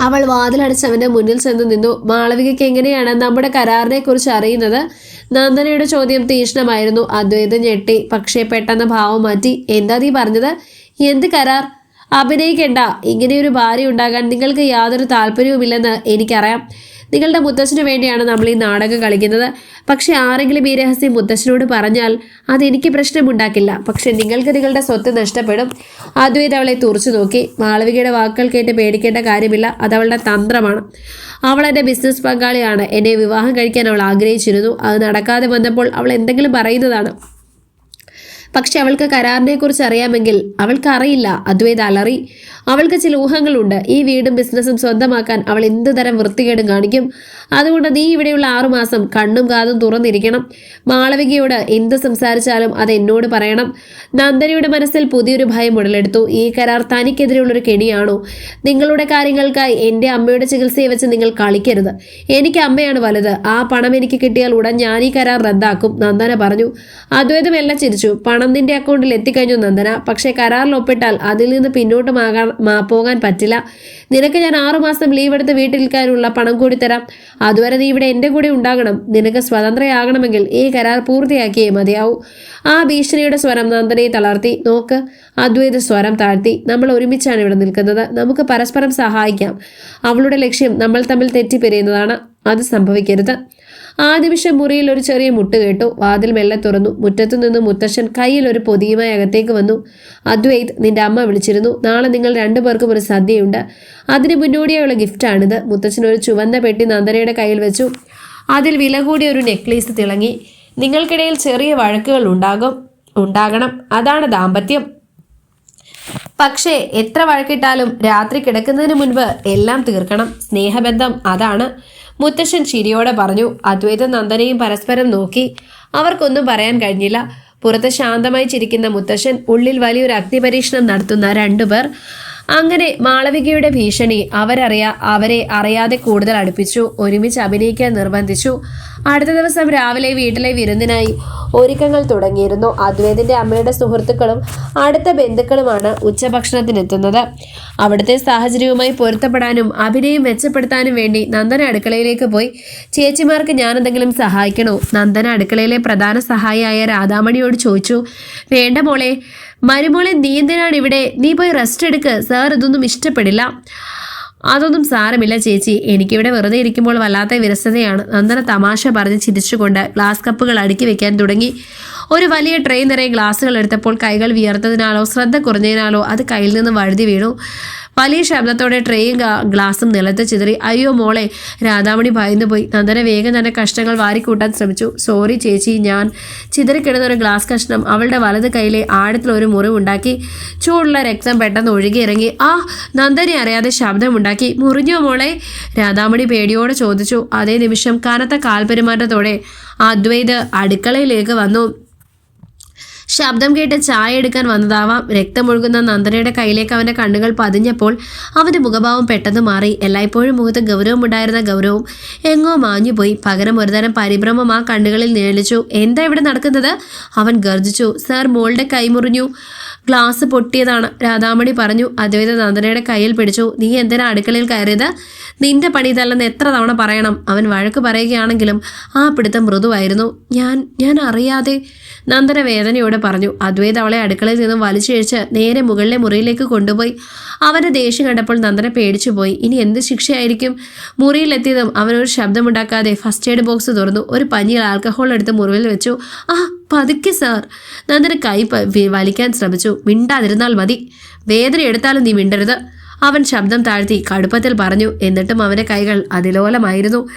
അവൾ വാതിലടച്ച് അവന്റെ മുന്നിൽ ചെന്ന് നിന്നു. മാളവികയ്ക്ക് എങ്ങനെയാണ് നമ്മുടെ കരാറിനെ കുറിച്ച് അറിയുന്നത്? നന്ദനയുടെ ചോദ്യം തീക്ഷ്ണമായിരുന്നു. അദ്വൈതം ഞെട്ടി. പക്ഷേ പെട്ടെന്ന് ഭാവം മാറ്റി. എന്താ നീ പറഞ്ഞത്? എന്ത് കരാർ? അഭിനയിക്കണ്ട. ഇങ്ങനെയൊരു ഭാര്യ ഉണ്ടാകാൻ നിങ്ങൾക്ക് യാതൊരു താല്പര്യവുമില്ലെന്ന് എനിക്കറിയാം. നിങ്ങളുടെ മുത്തശ്ശന് വേണ്ടിയാണ് നമ്മൾ ഈ നാടകം കളിക്കുന്നത്. പക്ഷേ ആരെങ്കിലും ഈ രഹസ്യം മുത്തശ്ശനോട് പറഞ്ഞാൽ അതെനിക്ക് പ്രശ്നമുണ്ടാക്കില്ല. പക്ഷെ നിങ്ങൾക്ക് നിങ്ങളുടെ സ്വത്ത് നഷ്ടപ്പെടും. അദ്വൈത് അവളെ തുറച്ചു നോക്കി. മാളവികയുടെ വാക്കുകൾ കേട്ട് പേടിക്കേണ്ട കാര്യമില്ല. അത് അവളുടെ തന്ത്രമാണ്. അവൾ എന്റെ ബിസിനസ് പങ്കാളിയാണ്. എന്നെ വിവാഹം കഴിക്കാൻ അവൾ ആഗ്രഹിച്ചിരുന്നു. അത് നടക്കാതെ വന്നപ്പോൾ അവൾ എന്തെങ്കിലും പറയുന്നതാണ്. പക്ഷെ അവൾക്ക് കരാറിനെക്കുറിച്ച് അറിയാമെങ്കിൽ അവൾക്ക് അറിയില്ല അദ്വൈത് അലറി. അവൾക്ക് ചില ഊഹങ്ങളുണ്ട്. ഈ വീടും ബിസിനസ്സും സ്വന്തമാക്കാൻ അവൾ എന്ത് തരം വൃത്തികേടും കാണിക്കും? അതുകൊണ്ട് നീ ഇവിടെയുള്ള ആറുമാസം കണ്ണും കാതും തുറന്നിരിക്കണം. മാളവികയോട് എന്ത് സംസാരിച്ചാലും അത് എന്നോട് പറയണം. നന്ദനയുടെ മനസ്സിൽ പുതിയൊരു ഭയം ഉടലെടുത്തു. ഈ കരാർ തനിക്കെതിരെയുള്ളൊരു കെണിയാണോ? നിങ്ങളുടെ കാര്യങ്ങൾക്കായി എന്റെ അമ്മയുടെ ചികിത്സയെ വെച്ച് നിങ്ങൾ കളിക്കരുത്. എനിക്ക് അമ്മയാണ് വലുത്. ആ പണം എനിക്ക് കിട്ടിയാൽ ഉടൻ ഞാൻ ഈ കരാർ റദ്ദാക്കും നന്ദന പറഞ്ഞു. അദ്വൈതം എല്ലാം ചിരിച്ചു. പണം നിന്റെ അക്കൗണ്ടിൽ എത്തിക്കഴിഞ്ഞു നന്ദന. പക്ഷേ കരാറിൽ ഒപ്പിട്ടാൽ അതിൽ നിന്ന് പിന്നോട്ട് മാകാൻ മാ പോകാൻ പറ്റില്ല. നിനക്ക് ഞാൻ ആറുമാസം ലീവ് എടുത്ത് വീട്ടിലിരിക്കാനുള്ള പണം കൂടി തരാം. അതുവരെ നീ ഇവിടെ എന്റെ കൂടെ ഉണ്ടാകണം. നിനക്ക് സ്വതന്ത്രയാകണമെങ്കിൽ ഈ കരാർ പൂർത്തിയാക്കിയേ മതിയാവൂ. ആ ഭീഷണിയുടെ സ്വരം നന്ദനയെ തളർത്തി. നോക്ക് അദ്വൈത സ്വരം താഴ്ത്തി. നമ്മൾ ഒരുമിച്ചാണ് ഇവിടെ നിൽക്കുന്നത്. നമുക്ക് പരസ്പരം സഹായിക്കാം. അവളുടെ ലക്ഷ്യം നമ്മൾ തമ്മിൽ തെറ്റിപ്പിരിയുന്നതാണ്. അത് സംഭവിക്കരുത്. ആ നിമിഷം മുറിയിൽ ഒരു ചെറിയ മുട്ട് കേട്ടു. വാതിൽ മെല്ലെ തുറന്നു. മുറ്റത്തു നിന്ന് മുത്തശ്ശൻ കയ്യിൽ ഒരു പൊതിയുമായി അകത്തേക്ക് വന്നു. അദ്വൈത് നിന്റെ അമ്മ വിളിച്ചിരുന്നു. നാളെ നിങ്ങൾ രണ്ടുപേർക്കും ഒരു സദ്യയുണ്ട്. അതിന് മുന്നോടിയായുള്ള ഗിഫ്റ്റാണിത്. മുത്തച്ഛൻ ഒരു ചുവന്ന പെട്ടി നന്ദനയുടെ കയ്യിൽ വെച്ചു. അതിൽ വില കൂടിയ ഒരു നെക്ലേസ് തിളങ്ങി. നിങ്ങൾക്കിടയിൽ ചെറിയ വഴക്കുകൾ ഉണ്ടാകും ഉണ്ടാകണം. അതാണ് ദാമ്പത്യം. പക്ഷേ എത്ര വഴക്കിട്ടാലും രാത്രി കിടക്കുന്നതിന് മുൻപ് എല്ലാം തീർക്കണം. സ്നേഹബന്ധം അതാണ്. മുത്തശ്ശൻ ചിരിയോടെ പറഞ്ഞു അദ്വൈത നന്ദനയും പരസ്പരം നോക്കി. അവർക്കൊന്നും പറയാൻ കഴിഞ്ഞില്ല. പുറത്ത് ശാന്തമായി ചിരിക്കുന്ന മുത്തശ്ശൻ ഉള്ളിൽ വലിയൊരു അഗ്നിപരീക്ഷണം നടത്തുന്ന രണ്ടുപേർ അങ്ങനെ മാളവികയുടെ ഭീഷണി അവരറിയാ അവരെ അറിയാതെ കൂടുതൽ അടുപ്പിച്ചു ഒരുമിച്ച് അഭിനയിക്കാൻ നിർബന്ധിച്ചു. അടുത്ത ദിവസം രാവിലെ വീട്ടിലെ വിരുന്നിനായി ഒരുക്കങ്ങൾ തുടങ്ങിയിരുന്നു. അദ്വൈതിന്റെ അമ്മയുടെ സുഹൃത്തുക്കളും അടുത്ത ബന്ധുക്കളുമാണ് ഉച്ചഭക്ഷണത്തിനെത്തുന്നത്. അവിടുത്തെ സാഹചര്യവുമായി പൊരുത്തപ്പെടാനും അഭിനയം മെച്ചപ്പെടുത്താനും വേണ്ടി നന്ദന അടുക്കളയിലേക്ക് പോയി. ചേച്ചിമാർക്ക് ഞാൻ എന്തെങ്കിലും സഹായിക്കണോ? നന്ദന അടുക്കളയിലെ പ്രധാന സഹായിയായ രാധാമണിയോട് ചോദിച്ചു. വേണ്ട മോളെ മരുമോളെ നീ എന്തിനാണ് ഇവിടെ? നീ പോയി റെസ്റ്റ് എടുക്ക്. സാർ ഇതൊന്നും ഇഷ്ടപ്പെടില്ല. അതൊന്നും സാരമില്ല ചേച്ചി. എനിക്കിവിടെ വെറുതെ ഇരിക്കുമ്പോൾ വല്ലാത്ത വിരസതയാണ്. നന്ദന തമാശ പറഞ്ഞ് ചിരിച്ചുകൊണ്ട് ഗ്ലാസ് കപ്പുകൾ അടുക്കി വെക്കാൻ തുടങ്ങി. ഒരു വലിയ ട്രെയിൻ നിറയെ ഗ്ലാസ്സുകൾ എടുത്തപ്പോൾ കൈകൾ വിയർത്തതിനാലോ ശ്രദ്ധ കുറഞ്ഞതിനാലോ അത് കയ്യിൽ നിന്ന് വഴുതി വീണു. വലിയ ശബ്ദത്തോടെ ട്രേയും ഗ്ലാ- ഗ്ലാസും നിലത്ത് ചിതറി. അയ്യോ മോളെ രാധാമണി ഭയന്നു പോയി. നന്ദന വേഗം തന്നെ കഷ്ണങ്ങൾ വാരിക്കൂട്ടാൻ ശ്രമിച്ചു. സോറി ചേച്ചി ഞാൻ ചിതറിക്കിടന്ന ഒരു ഗ്ലാസ് കഷ്ണം അവളുടെ വലത് കൈയിലെ ആഴത്തിൽ ഒരു മുറിവുണ്ടാക്കി ചൂടുള്ള രക്തം പെട്ടെന്ന് ഒഴുകിയിറങ്ങി ആ നന്ദനെ അറിയാതെ ശബ്ദമുണ്ടാക്കി മുറിഞ്ഞോ മോളെ? രാധാമണി പേടിയോടെ ചോദിച്ചു. അതേ നിമിഷം കനത്ത കാൽപെരുമാറ്റത്തോടെ അദ്വൈത് അടുക്കളയിലേക്ക് വന്നു. ശബ്ദം കേട്ട് ചായ എടുക്കാൻ വന്നതാവാം. രക്തമൊഴുകുന്ന നന്ദനയുടെ കയ്യിലേക്ക് അവന്റെ കണ്ണുകൾ പതിഞ്ഞപ്പോൾ അവന്റെ മുഖഭാവം പെട്ടെന്ന് മാറി. എല്ലായ്പ്പോഴും മുഖത്ത് ഗൗരവമുണ്ടായിരുന്ന ഗൗരവം എങ്ങോ മാഞ്ഞുപോയി. പകരം ഒരുതരം പരിഭ്രമം ആ കണ്ണുകളിൽ നിഴലിച്ചു. എന്താ ഇവിടെ നടക്കുന്നത്? അവൻ ഗർജിച്ചു. സാർ മോളുടെ കൈമുറിഞ്ഞു ഗ്ലാസ് പൊട്ടിയതാണ് രാധാമണി പറഞ്ഞു. അദ്വൈത നന്ദനയുടെ കയ്യിൽ പിടിച്ചു. നീ എന്തിനാ അടുക്കളയിൽ കയറിയത്? നിന്റെ പണി ഇതല്ലെന്ന് എത്ര തവണ പറയണം. അവൻ വഴക്ക് പറയുകയാണെങ്കിലും ആ പിടുത്തം മൃദുവായിരുന്നു. ഞാൻ ഞാൻ അറിയാതെ നന്ദന വേദനയോടെ പറഞ്ഞു അദ്വൈത് അവളെ അടുക്കളയിൽ നിന്നും വലിച്ചിഴച്ച് നേരെ മുകളിലെ മുറിയിലേക്ക് കൊണ്ടുപോയി. അവന്റെ ദേഷ്യം കണ്ടപ്പോൾ നന്ദന പേടിച്ചു പോയി. ഇനി എന്ത് ശിക്ഷയായിരിക്കും? മുറിയിലെത്തിയതും അവനൊരു ശബ്ദമുണ്ടാക്കാതെ ഫസ്റ്റ് എയ്ഡ് ബോക്സ് തുറന്നു. ഒരു പഞ്ഞിയിൽ ആൽക്കഹോൾ എടുത്ത് മുറിവിൽ വെച്ചു. ആ പതുക്കെ സാർ. നന്ദന കൈ വലിക്കാൻ ശ്രമിച്ചു. മിണ്ടാതിരുന്നാൽ മതി. വേദന എടുത്താലും നീ മിണ്ടരുത്. അവൻ ശബ്ദം താഴ്ത്തി കടുപ്പത്തിൽ പറഞ്ഞു. എന്നിട്ടും അവന്റെ കൈകൾ അതിലോലമായിരുന്നു.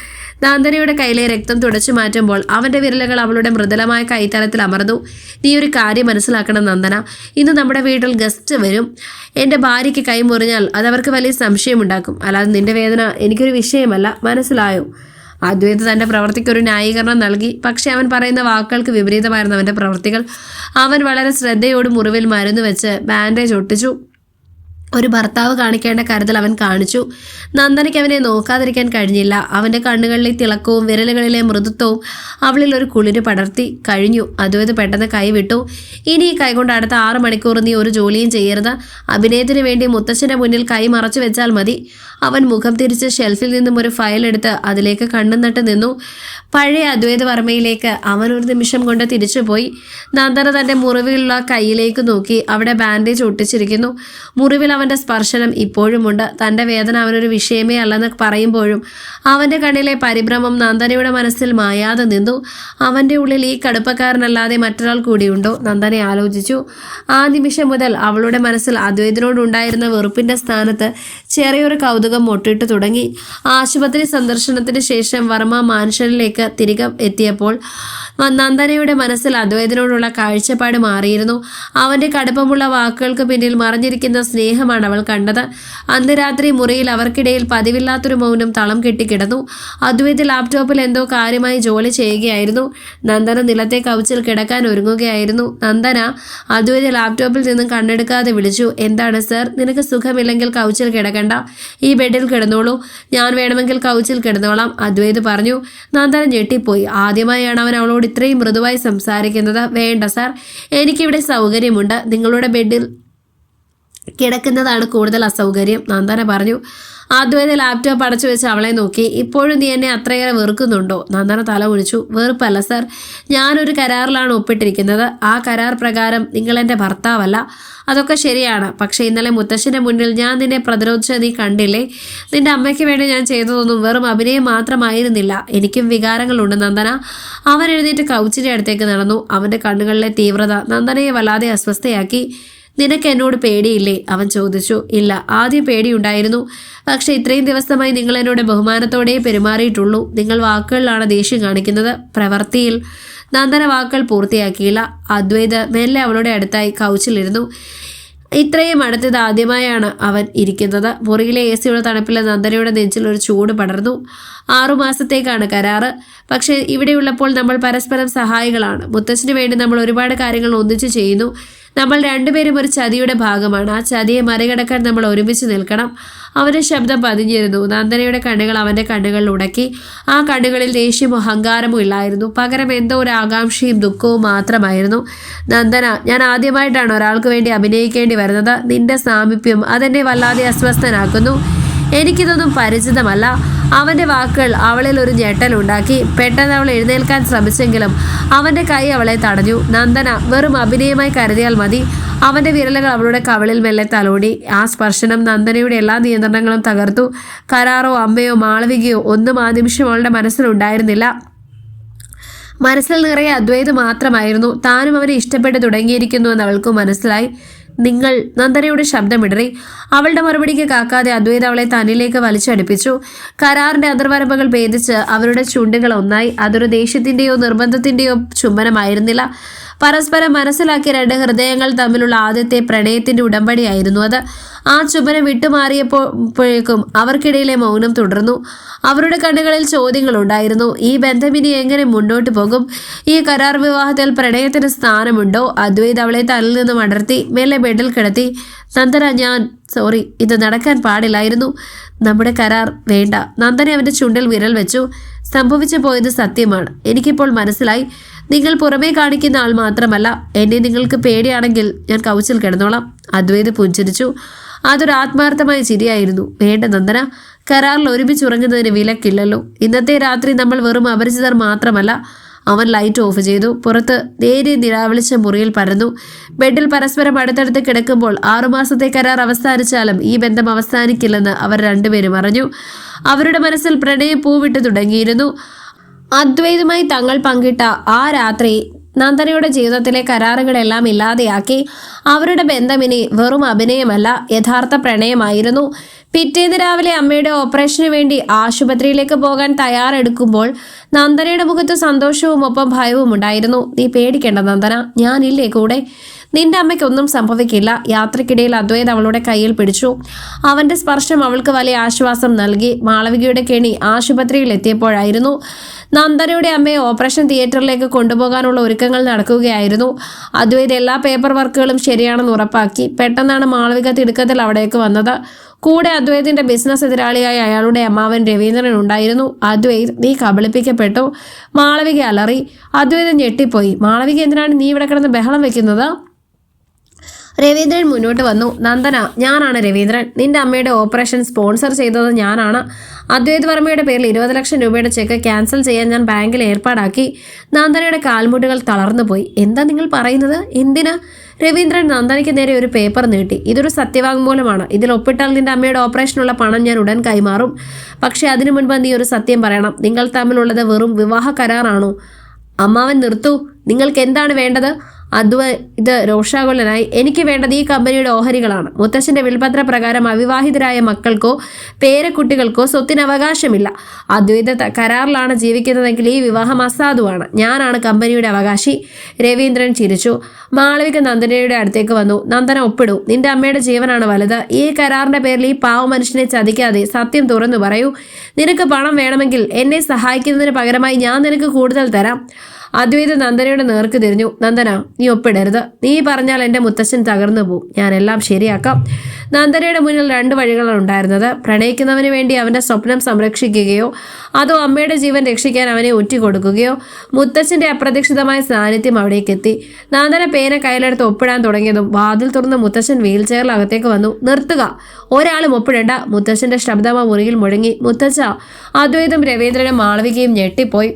നന്ദനയുടെ കയ്യിലെ രക്തം തുടച്ചു മാറ്റുമ്പോൾ അവന്റെ വിരലുകൾ അവളുടെ മൃദുലമായ കൈത്തലത്തിൽ അമർന്നു. നീ ഒരു കാര്യം മനസ്സിലാക്കണം നന്ദന. ഇന്ന് നമ്മുടെ വീട്ടിൽ ഗസ്റ്റ് വരും. എന്റെ ഭാര്യയ്ക്ക് കൈ മുറിഞ്ഞാൽ അത് അവർക്ക് വലിയ സംശയമുണ്ടാക്കും. അല്ലാതെ നിന്റെ വേദന എനിക്കൊരു വിഷയമല്ല. മനസ്സിലായോ? അദ്വൈത് തന്റെ പ്രവർത്തിക്ക് ഒരു ന്യായീകരണം നൽകി. പക്ഷെ അവൻ പറയുന്ന വാക്കുകൾക്ക് വിപരീതമായിരുന്നു അവന്റെ പ്രവൃത്തികൾ അവൻ വളരെ ശ്രദ്ധയോട് മുറിവിൽ മരുന്ന് വെച്ച് ബാൻഡേജ് ഒട്ടിച്ചു. ഒരു ഭർത്താവ് കാണിക്കേണ്ട കരുതൽ അവൻ കാണിച്ചു. നന്ദനയ്ക്ക് അവനെ നോക്കാതിരിക്കാൻ കഴിഞ്ഞില്ല. അവന്റെ കണ്ണുകളിലെ തിളക്കവും വിരലുകളിലെ മൃദുത്വവും അവളിൽ ഒരു കുളിര് പടർത്തി. കഴിഞ്ഞു. അതുവത് പെട്ടെന്ന് കൈവിട്ടു. ഇനി ഈ കൈകൊണ്ട് അടുത്ത ആറ് മണിക്കൂർ നീ ഒരു ജോലിയും ചെയ്യരുത്. അഭിനയത്തിന് വേണ്ടി മുത്തച്ഛന്റെ മുന്നിൽ കൈ മറച്ചു വെച്ചാൽ മതി. അവൻ മുഖം തിരിച്ച് ഷെൽഫിൽ നിന്നും ഒരു ഫയൽ എടുത്ത് അതിലേക്ക് കണ്ണും നട്ട് നിന്നു. പഴയ അദ്വൈത വർമ്മയിലേക്ക് അവൻ ഒരു നിമിഷം കൊണ്ട് തിരിച്ചുപോയി നന്ദന തന്റെ മുറിവിലുള്ള കൈയിലേക്ക് നോക്കി. അവിടെ ബാൻഡേജ് ഒട്ടിച്ചിരിക്കുന്നു. മുറിവിൽ അവന്റെ സ്പർശനം ഇപ്പോഴുമുണ്ട് തന്റെ വേദന അവനൊരു വിഷയമേ അല്ലെന്ന് പറയുമ്പോഴും അവന്റെ കണ്ണിലെ പരിഭ്രമം നന്ദനയുടെ മനസ്സിൽ മായാതെ നിന്നു. അവന്റെ ഉള്ളിൽ ഈ കടുപ്പക്കാരനല്ലാതെ മറ്റൊരാൾ കൂടിയുണ്ടോ? നന്ദനെ ആലോചിച്ചു. ആ നിമിഷം മുതൽ അവളുടെ മനസ്സിൽ അദ്വൈതനോടുണ്ടായിരുന്ന വെറുപ്പിന്റെ സ്ഥാനത്ത് ചെറിയൊരു കൗതുകം മൊട്ടിട്ട് തുടങ്ങി. ആശുപത്രി സന്ദർശനത്തിന് ശേഷം വർമ്മ മാൻഷനിലേക്ക് തിരികെ എത്തിയപ്പോൾ നന്ദനയുടെ മനസ്സിൽ അദ്വൈതനോടുള്ള കാഴ്ചപ്പാട് മാറിയിരുന്നു. അവന്റെ കടുപ്പമുള്ള വാക്കുകൾക്ക് പിന്നിൽ മറഞ്ഞിരിക്കുന്ന സ്നേഹമാണ് അവൾ കണ്ടത്. അന്ന് രാത്രി മുറിയിൽ അവർക്കിടയിൽ പതിവില്ലാത്തൊരു മൗനം തളം കെട്ടിക്കിടന്നു അദ്വൈത് ലാപ്ടോപ്പിൽ എന്തോ കാര്യമായി ജോലി ചെയ്യുകയായിരുന്നു. നന്ദന നിലത്തെ കവച്ചിൽ കിടക്കാൻ ഒരുങ്ങുകയായിരുന്നു. നന്ദന അദ്വൈത് ലാപ്ടോപ്പിൽ നിന്നും കണ്ണെടുക്കാതെ വിളിച്ചു. എന്താണ് സർ? നിനക്ക് സുഖമില്ലെങ്കിൽ കൗച്ചിൽ കിടക്കണ്ട. ഈ ബെഡിൽ കിടന്നോളൂ. ഞാൻ വേണമെങ്കിൽ കൗച്ചിൽ കിടന്നോളാം അദ്വൈത് പറഞ്ഞു. നന്ദന ഞെട്ടിപ്പോയി. ആദ്യമായാണ് അവൻ അവളോട് ഇത്രയും മൃദുവായി സംസാരിക്കുന്നത്. വേണ്ട സാർ. എനിക്കിവിടെ സൗകര്യമുണ്ട്. നിങ്ങളുടെ ബെഡിൽ കിടക്കുന്നതാണ് കൂടുതൽ അസൗകര്യം. നന്ദന പറഞ്ഞു അദ്വൈത ലാപ്ടോപ്പ് അടച്ചു വെച്ച് അവളെ നോക്കി. ഇപ്പോഴും നീ എന്നെ അത്രയേറെ വെറുക്കുന്നുണ്ടോ? നന്ദന തല ഒഴിച്ചു വെറുപ്പല്ല സർ ഞാനൊരു കരാറിലാണ് ഒപ്പിട്ടിരിക്കുന്നത്. ആ കരാർ പ്രകാരം നിങ്ങൾ എന്റെ ഭർത്താവല്ല. അതൊക്കെ ശരിയാണ്. പക്ഷേ ഇന്നലെ മുത്തശ്ശന്റെ മുന്നിൽ ഞാൻ നിന്നെ പ്രതിരോധിച്ച നീ കണ്ടില്ലേ? നിന്റെ അമ്മയ്ക്ക് വേണ്ടി ഞാൻ ചെയ്തതൊന്നും വെറും അഭിനയം മാത്രമായിരുന്നില്ല. എനിക്കും വികാരങ്ങളുണ്ട് നന്ദന. അവൻ എഴുന്നേറ്റ് കൗച്ചിന്റെ അടുത്തേക്ക് നടന്നു. അവന്റെ കണ്ണുകളിലെ തീവ്രത നന്ദനയെ വല്ലാതെ അസ്വസ്ഥയാക്കി. നിനക്ക് എന്നോട് പേടിയില്ലേ? അവൻ ചോദിച്ചു. ഇല്ല ആദ്യം പേടിയുണ്ടായിരുന്നു. പക്ഷെ ഇത്രയും ദിവസമായി നിങ്ങൾ എന്നോട് ബഹുമാനത്തോടെ പെരുമാറിയിട്ടുള്ളൂ. നിങ്ങൾ വാക്കുകളിലാണ് ദേഷ്യം കാണിക്കുന്നത്. പ്രവൃത്തിയിൽ നന്ദന വാക്കുകൾ പൂർത്തിയാക്കിയില്ല. അദ്വൈത് മെല്ലെ അവളുടെ അടുത്തായി കൗച്ചിലിരുന്നു. ഇത്രയും അടുത്തത് ആദ്യമായാണ് അവൻ ഇരിക്കുന്നത്. മുറിയിലെ എ സിയുടെ തണുപ്പിലെ നന്ദനയുടെ നെഞ്ചിൽ ഒരു ചൂട് പടർന്നു. ആറുമാസത്തേക്കാണ് കരാറ്. പക്ഷേ ഇവിടെയുള്ളപ്പോൾ നമ്മൾ പരസ്പരം സഹായികളാണ്. മുത്തച്ഛന് വേണ്ടി നമ്മൾ ഒരുപാട് കാര്യങ്ങൾ ഒന്നിച്ചു ചെയ്യുന്നു. നമ്മൾ രണ്ടുപേരും ഒരു ചതിയുടെ ഭാഗമാണ്. ആ ചതിയെ മറികടക്കാൻ നമ്മൾ ഒരുമിച്ച് നിൽക്കണം. അവന്റെ ശബ്ദം പതിഞ്ഞിരുന്നു. നന്ദനയുടെ കണ്ണുകൾ അവന്റെ കണ്ണുകളിൽ ഉടക്കി ആ കണ്ണുകളിൽ ദേഷ്യമോ അഹങ്കാരമോ ഇല്ലായിരുന്നു. പകരം എന്തോ ഒരു ആകാംക്ഷയും ദുഃഖവും മാത്രമായിരുന്നു. നന്ദന ഞാൻ ആദ്യമായിട്ടാണ് ഒരാൾക്ക് വേണ്ടി അഭിനയിക്കേണ്ടി വരുന്നത്. നിന്റെ സാമീപ്യം അതെന്നെ വല്ലാതെ അസ്വസ്ഥനാക്കുന്നു. എനിക്കിതൊന്നും പരിചിതമല്ല. അവന്റെ വാക്കുകൾ അവളിൽ ഒരു ഞെട്ടലുണ്ടാക്കി പെട്ടെന്ന് അവൾ എഴുന്നേൽക്കാൻ ശ്രമിച്ചെങ്കിലും അവന്റെ കൈ അവളെ തടഞ്ഞു. നന്ദന വെറും അഭിനയമായി കരുതിയാൽ മതി. അവന്റെ വിരലുകൾ അവളുടെ കവളിൽ മെല്ലെ തലോടി. ആ സ്പർശനം നന്ദനയുടെ എല്ലാ നിയന്ത്രണങ്ങളും തകർത്തു. കരാറോ അമ്മയോ മാളവികയോ ഒന്നും ആ നിമിഷം അവളുടെ മനസ്സിലുണ്ടായിരുന്നില്ല മനസ്സിൽ നിറയെ അദ്വൈത് മാത്രമായിരുന്നു. താനും അവനെ ഇഷ്ടപ്പെട്ട് തുടങ്ങിയിരിക്കുന്നുവെന്ന് അവൾക്ക് മനസ്സിലായി. നിങ്ങൾ നന്ദനയുടെ ശബ്ദമിടറി അവളുടെ മറുപടിക്ക് കാക്കാതെ അദ്വൈത അവളെ തന്നിലേക്ക് വലിച്ചടുപ്പിച്ചു. കരാറിന്റെ അതിർവരമ്പുകൾ ഭേദിച്ച് അവരുടെ ചുണ്ടുകൾ ഒന്നായി. അതൊരു ദേഷ്യത്തിന്റെയോ നിർബന്ധത്തിന്റെയോ ചുംബനമായിരുന്നില്ല. പരസ്പരം മനസ്സിലാക്കിയ രണ്ട് ഹൃദയങ്ങൾ തമ്മിലുള്ള ആദ്യത്തെ പ്രണയത്തിന്റെ ഉടമ്പടിയായിരുന്നു അത്. ആ ചുമന വിട്ടുമാറിയപ്പോഴേക്കും അവർക്കിടയിലെ മൗനം തുടർന്നു. അവരുടെ കണ്ണുകളിൽ ചോദ്യങ്ങൾ ഉണ്ടായിരുന്നു. ഈ ബന്ധം ഇനി എങ്ങനെ മുന്നോട്ട് പോകും? ഈ കരാർ വിവാഹത്തിൽ പ്രണയത്തിന് സ്ഥാനമുണ്ടോ? അദ്വൈത് അവളെ തലയിൽ നിന്നും അടർത്തി മേലെ ബെഡിൽ കിടത്തി നന്ദന ഞാൻ സോറി ഇത് നടക്കാൻ പാടില്ലായിരുന്നു. നമ്മുടെ കരാർ വേണ്ട. നന്ദന അവന്റെ ചുണ്ടിൽ വിരൽ വെച്ചു. സംഭവിച്ചു പോയത് സത്യമാണ്. എനിക്കിപ്പോൾ മനസ്സിലായി. നിങ്ങൾ പുറമേ കാണിക്കുന്ന ആൾ മാത്രമല്ല എന്നെ നിങ്ങൾക്ക് പേടിയാണെങ്കിൽ ഞാൻ കൗച്ചിൽ കിടന്നോളാം. അദ്വൈത് പുഞ്ചരിച്ചു. അതൊരു ആത്മാർത്ഥമായ ചിരിയായിരുന്നു. വേണ്ട നന്ദന കരാറിൽ ഒരുമിച്ച് ഉറങ്ങുന്നതിന് വിലക്കില്ലല്ലോ. ഇന്നത്തെ രാത്രി നമ്മൾ വെറും അപരിചിതർ മാത്രമല്ല അവൻ ലൈറ്റ് ഓഫ് ചെയ്തു. പുറത്ത് നേരെ നിരാവളിച്ച മുറിയിൽ പരന്നു. ബെഡിൽ പരസ്പരം അടുത്തടുത്ത് കിടക്കുമ്പോൾ ആറുമാസത്തെ കരാർ അവസാനിച്ചാലും ഈ ബന്ധം അവസാനിക്കില്ലെന്ന് അവർ രണ്ടുപേരും അറിഞ്ഞു. അവരുടെ മനസ്സിൽ പ്രണയം പൂവിട്ട് തുടങ്ങിയിരുന്നു. അദ്വൈതമായി തങ്ങൾ പങ്കിട്ട ആ രാത്രി നന്ദനയുടെ ജീവിതത്തിലെ കരാറുകളെല്ലാം ഇല്ലാതെയാക്കി അവരുടെ ബന്ധമിനി വെറും അഭിനയമല്ല യഥാർത്ഥ പ്രണയമായിരുന്നു. പിറ്റേന്ന് രാവിലെ അമ്മയുടെ ഓപ്പറേഷന് വേണ്ടി ആശുപത്രിയിലേക്ക് പോകാൻ തയ്യാറെടുക്കുമ്പോൾ നന്ദനയുടെ മുഖത്ത് സന്തോഷവും ഒപ്പം ഭയവും ഉണ്ടായിരുന്നു. നീ പേടിക്കേണ്ട നന്ദന ഞാനില്ലേ കൂടെ? നിന്റെ അമ്മയ്ക്കൊന്നും സംഭവിക്കില്ല. യാത്രക്കിടയിൽ അദ്വൈത് അവളുടെ കയ്യിൽ പിടിച്ചു. അവന്റെ സ്പർശം അവൾക്ക് വലിയ ആശ്വാസം നൽകി. മാളവികയുടെ കെണി ആശുപത്രിയിൽ എത്തിയപ്പോഴായിരുന്നു നന്ദനയുടെ അമ്മയെ ഓപ്പറേഷൻ തിയേറ്ററിലേക്ക് കൊണ്ടുപോകാനുള്ള ഒരുക്കങ്ങൾ നടക്കുകയായിരുന്നു. അദ്വൈത് എല്ലാ പേപ്പർ വർക്കുകളും ശരിയാണെന്ന് ഉറപ്പാക്കി. പെട്ടെന്നാണ് മാളവിക തിടുക്കത്തിൽ അവിടേക്ക് വന്നത്. കൂടെ അദ്വൈതിന്റെ ബിസിനസ് എതിരാളിയായ അയാളുടെ അമ്മാവൻ രവീന്ദ്രൻ ഉണ്ടായിരുന്നു. അദ്വൈത് നീ കബളിപ്പിക്കപ്പെട്ടു. മാളവിക അലറി. അദ്വൈതം ഞെട്ടിപ്പോയി. മാളവിക എന്തിനാണ് നീ ഇവിടെ കിടന്ന് ബഹളം വെക്കുന്നത്? രവീന്ദ്രൻ മുന്നോട്ട് വന്നു. നന്ദന ഞാനാണ് രവീന്ദ്രൻ. നിന്റെ അമ്മയുടെ ഓപ്പറേഷൻ സ്പോൺസർ ചെയ്തത് ഞാനാണ്. അദ്വൈത് വർമ്മയുടെ പേരിൽ ഇരുപത് ലക്ഷം രൂപയുടെ ചെക്ക് ക്യാൻസൽ ചെയ്യാൻ ഞാൻ ബാങ്കിൽ ഏർപ്പാടാക്കി. നന്ദനയുടെ കാൽമുട്ടുകൾ തളർന്നുപോയി. എന്താ നിങ്ങൾ പറയുന്നത്? എന്തിനാ? രവീന്ദ്രൻ നന്ദനയ്ക്ക് നേരെ ഒരു പേപ്പർ നീട്ടി. ഇതൊരു സത്യവാങ്മൂലമാണ്. ഇതിൽ ഒപ്പിട്ടാൽ നിന്റെ അമ്മയുടെ ഓപ്പറേഷനുള്ള പണം ഞാൻ ഉടൻ കൈമാറും. പക്ഷേ അതിനു മുൻപ് നീ ഒരു സത്യം പറയണം. നിങ്ങൾ തമ്മിലുള്ളത് വെറും വിവാഹ കരാറാണോ? അമ്മാവൻ നിർത്തു. നിങ്ങൾക്ക് എന്താണ് വേണ്ടത്? അദ്വ ഇത് രോഷാകുലനായി. എനിക്ക് വേണ്ടത് ഈ കമ്പനിയുടെ ഓഹരികളാണ്. മുത്തശ്ശന്റെ വിൽപത്ര പ്രകാരം അവിവാഹിതരായ മക്കൾക്കോ പേരക്കുട്ടികൾക്കോ സ്വത്തിന് അവകാശമില്ല. അദ്വൈത കരാറിലാണ് ജീവിക്കുന്നതെങ്കിൽ ഈ വിവാഹം അസാധുവാണ്. ഞാനാണ് കമ്പനിയുടെ അവകാശി. രവീന്ദ്രൻ ചിരിച്ചു. മാളവിക നന്ദനയുടെ അടുത്തേക്ക് വന്നു. നന്ദന ഒപ്പിടൂ. നിന്റെ അമ്മയുടെ ജീവനാണ് വലുത്. ഈ കരാറിന്റെ പേരിൽ ഈ പാവ മനുഷ്യനെ ചതിക്കാതെ സത്യം തുറന്നു പറയൂ. നിനക്ക് പണം വേണമെങ്കിൽ എന്നെ സഹായിക്കുന്നതിന് പകരമായി ഞാൻ നിനക്ക് കൂടുതൽ തരാം. അദ്വൈത നന്ദനയുടെ നേർക്ക് തിരിഞ്ഞു നന്ദന നീ ഒപ്പിടരുത്. നീ പറഞ്ഞാൽ എന്റെ മുത്തശ്ശൻ തകർന്നു പോവും. ഞാനെല്ലാം ശരിയാക്കാം. നന്ദനയുടെ മുന്നിൽ രണ്ട് വഴികളാണ് ഉണ്ടായിരുന്നത്. പ്രണയിക്കുന്നവന് വേണ്ടി അവന്റെ സ്വപ്നം സംരക്ഷിക്കുകയോ അതോ അമ്മയുടെ ജീവൻ രക്ഷിക്കാൻ അവനെ ഒറ്റിക്കൊടുക്കുകയോ മുത്തച്ഛന്റെ അപ്രതീക്ഷിതമായ സാന്നിധ്യം അവിടേക്ക് എത്തി. നന്ദന പേന കയ്യിലെടുത്ത് ഒപ്പിടാൻ തുടങ്ങിയതും വാതിൽ തുറന്ന് മുത്തശ്ശൻ വീൽ ചെയറിൽ അകത്തേക്ക് വന്നു. നിർത്തുക. ഒരാളും ഒപ്പിടേണ്ട. മുത്തച്ഛന്റെ ശബ്ദമാ മുറിയിൽ മുഴങ്ങി. മുത്തച്ഛ. അദ്വൈതം രവീന്ദ്രനും മാളവികയും ഞെട്ടിപ്പോയി.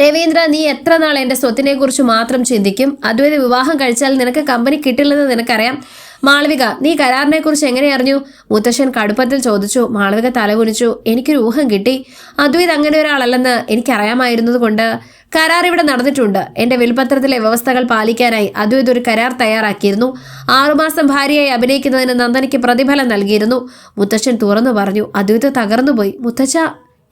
രവീന്ദ്ര നീ എത്ര നാൾ എന്റെ സ്വത്തിനെ കുറിച്ച് മാത്രം ചിന്തിക്കും? അദ്വൈത വിവാഹം കഴിച്ചാൽ നിനക്ക് കമ്പനി കിട്ടില്ലെന്ന് നിനക്കറിയാം. മാളവിക നീ കരാറിനെ കുറിച്ച് എങ്ങനെ അറിഞ്ഞു? മുത്തശ്ശൻ കടുപ്പത്തിൽ ചോദിച്ചു. മാളവിക തലകുനിച്ചു. എനിക്കൊരു ഊഹം കിട്ടി. അദ്വൈത് അങ്ങനെ ഒരാളല്ലെന്ന് എനിക്കറിയാമായിരുന്നത് കൊണ്ട് കരാർ ഇവിടെ നടന്നിട്ടുണ്ട്. എന്റെ വിൽപത്രത്തിലെ വ്യവസ്ഥകൾ പാലിക്കാനായി അദ്വൈത് ഒരു കരാർ തയ്യാറാക്കിയിരുന്നു. ആറുമാസം ഭാര്യയായി അഭിനയിക്കുന്നതിന് നന്ദനയ്ക്ക് പ്രതിഫലം നൽകിയിരുന്നു. മുത്തശ്ശൻ തുറന്നു പറഞ്ഞു. അദ്വൈത് തകർന്നുപോയി. മുത്തച്ഛ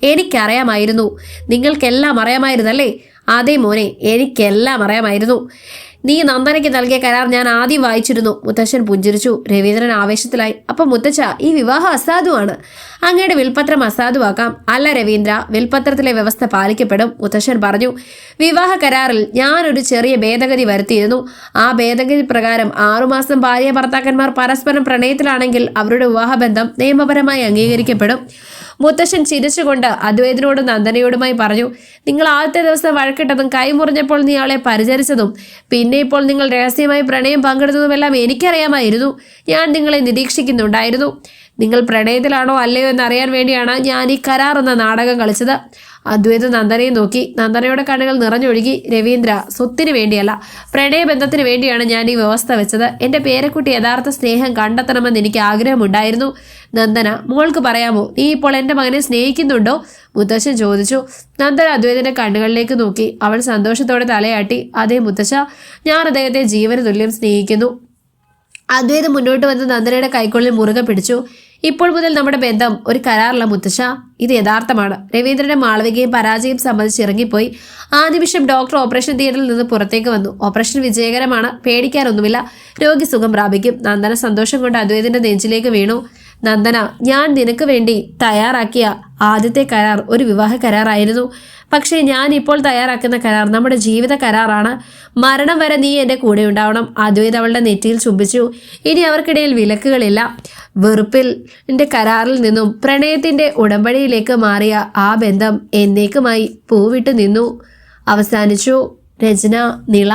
എനിക്കറിയാമായിരുന്നു. നിങ്ങൾക്കെല്ലാം അറിയാമായിരുന്നല്ലേ? അതേ മോനെ എനിക്കെല്ലാം അറിയാമായിരുന്നു. നീ നന്ദനയ്ക്ക് നൽകിയ കരാർ ഞാൻ ആദ്യം വായിച്ചിരുന്നു. മുത്തശ്ശൻ പുഞ്ചിരിച്ചു. രവീന്ദ്രൻ ആവേശത്തിലായി. അപ്പൊ മുത്തച്ഛ ഈ വിവാഹം അസാധുവാണ്. അങ്ങയുടെ വിൽപത്രം അസാധുവാക്കാം. അല്ല രവീന്ദ്ര വിൽപത്രത്തിലെ വ്യവസ്ഥ പാലിക്കപ്പെടും. മുത്തശ്ശൻ പറഞ്ഞു വിവാഹ കരാറിൽ ഞാനൊരു ചെറിയ ഭേദഗതി വരുത്തിയിരുന്നു. ആ ഭേദഗതി പ്രകാരം ആറുമാസം ഭാര്യ ഭർത്താക്കന്മാർ പരസ്പരം പ്രണയത്തിലാണെങ്കിൽ അവരുടെ വിവാഹബന്ധം നിയമപരമായി അംഗീകരിക്കപ്പെടും. മുത്തശ്ശൻ ചിരിച്ചുകൊണ്ട് അദ്വൈതനോടും നന്ദനയോടുമായി പറഞ്ഞു നിങ്ങൾ ആദ്യത്തെ ദിവസം വഴക്കിട്ടതും കൈമുറിഞ്ഞപ്പോൾ നീ അവളെ പരിചരിച്ചതും പിന്നെ ഇപ്പോൾ നിങ്ങൾ രഹസ്യമായി പ്രണയം പങ്കെടുത്തതുമെല്ലാം എനിക്കറിയാമായിരുന്നു. ഞാൻ നിങ്ങളെ നിരീക്ഷിക്കുന്നുണ്ടായിരുന്നു. നിങ്ങൾ പ്രണയത്തിലാണോ അല്ലയോ എന്നറിയാൻ വേണ്ടിയാണ് ഞാൻ ഈ കരാർ എന്ന നാടകം കളിച്ചത്. അദ്വൈത് നന്ദനയെ നോക്കി നന്ദനയുടെ കണ്ണുകൾ നിറഞ്ഞൊഴുകി രവീന്ദ്ര സ്വത്തിന് വേണ്ടിയല്ല പ്രണയബന്ധത്തിന് വേണ്ടിയാണ് ഞാൻ ഈ വ്യവസ്ഥ വെച്ചത്. എന്റെ പേരക്കുട്ടി യഥാർത്ഥ സ്നേഹം കണ്ടെത്തണമെന്ന് എനിക്ക് ആഗ്രഹമുണ്ടായിരുന്നു. നന്ദന മോൾക്ക് പറയാമോ നീ ഇപ്പോൾ എന്റെ മകനെ സ്നേഹിക്കുന്നുണ്ടോ? മുത്തശ്ശൻ ചോദിച്ചു. നന്ദന അദ്വൈതന്റെ കണ്ണുകളിലേക്ക് നോക്കി. അവൾ സന്തോഷത്തോടെ തലയാട്ടി. അതേ മുത്തശ്ശ ഞാൻ അദ്ദേഹത്തെ ജീവന തുല്യം സ്നേഹിക്കുന്നു. അദ്വൈതം മുന്നോട്ട് വന്ന് നന്ദനയുടെ കൈക്കുള്ളിൽ മുറുകെ പിടിച്ചു. ഇപ്പോൾ മുതൽ നമ്മുടെ ബന്ധം ഒരു കരാറില്ല മുത്തശ്ശ. ഇത് യഥാർത്ഥമാണ്. രവീന്ദ്രന്റെ മാളവികയും പരാജയം സംബന്ധിച്ച് ഇറങ്ങിപ്പോയി. ആ നിമിഷം ഡോക്ടർ ഓപ്പറേഷൻ തിയേറ്ററിൽ നിന്ന് പുറത്തേക്ക് വന്നു. ഓപ്പറേഷൻ വിജയകരമാണ്. പേടിക്കാനൊന്നുമില്ല. രോഗി സുഖം പ്രാപിക്കും. നന്ദന സന്തോഷം കൊണ്ട് അദ്വൈതിന്റെ നെഞ്ചിലേക്ക് വീണു. നന്ദന ഞാൻ നിനക്ക് വേണ്ടി തയ്യാറാക്കിയ ആദ്യത്തെ കരാർ ഒരു വിവാഹ കരാറായിരുന്നു. പക്ഷേ ഞാൻ ഇപ്പോൾ തയ്യാറാക്കുന്ന കരാർ നമ്മുടെ ജീവിത കരാറാണ്. മരണം വരെ നീ എന്റെ കൂടെ ഉണ്ടാവണം. അദ്വൈത് അവളുടെ നെറ്റിയിൽ ചുംബിച്ചു. ഇനി അവർക്കിടയിൽ വിലക്കുകളില്ല. വെറുപ്പിൽ കരാറിൽ നിന്നും പ്രണയത്തിന്റെ ഉടമ്പടിയിലേക്ക് മാറിയ ആ ബന്ധം എന്നേക്കുമായി പൂവിട്ട് നിന്നു. അവസാനിച്ചു രചന നിള.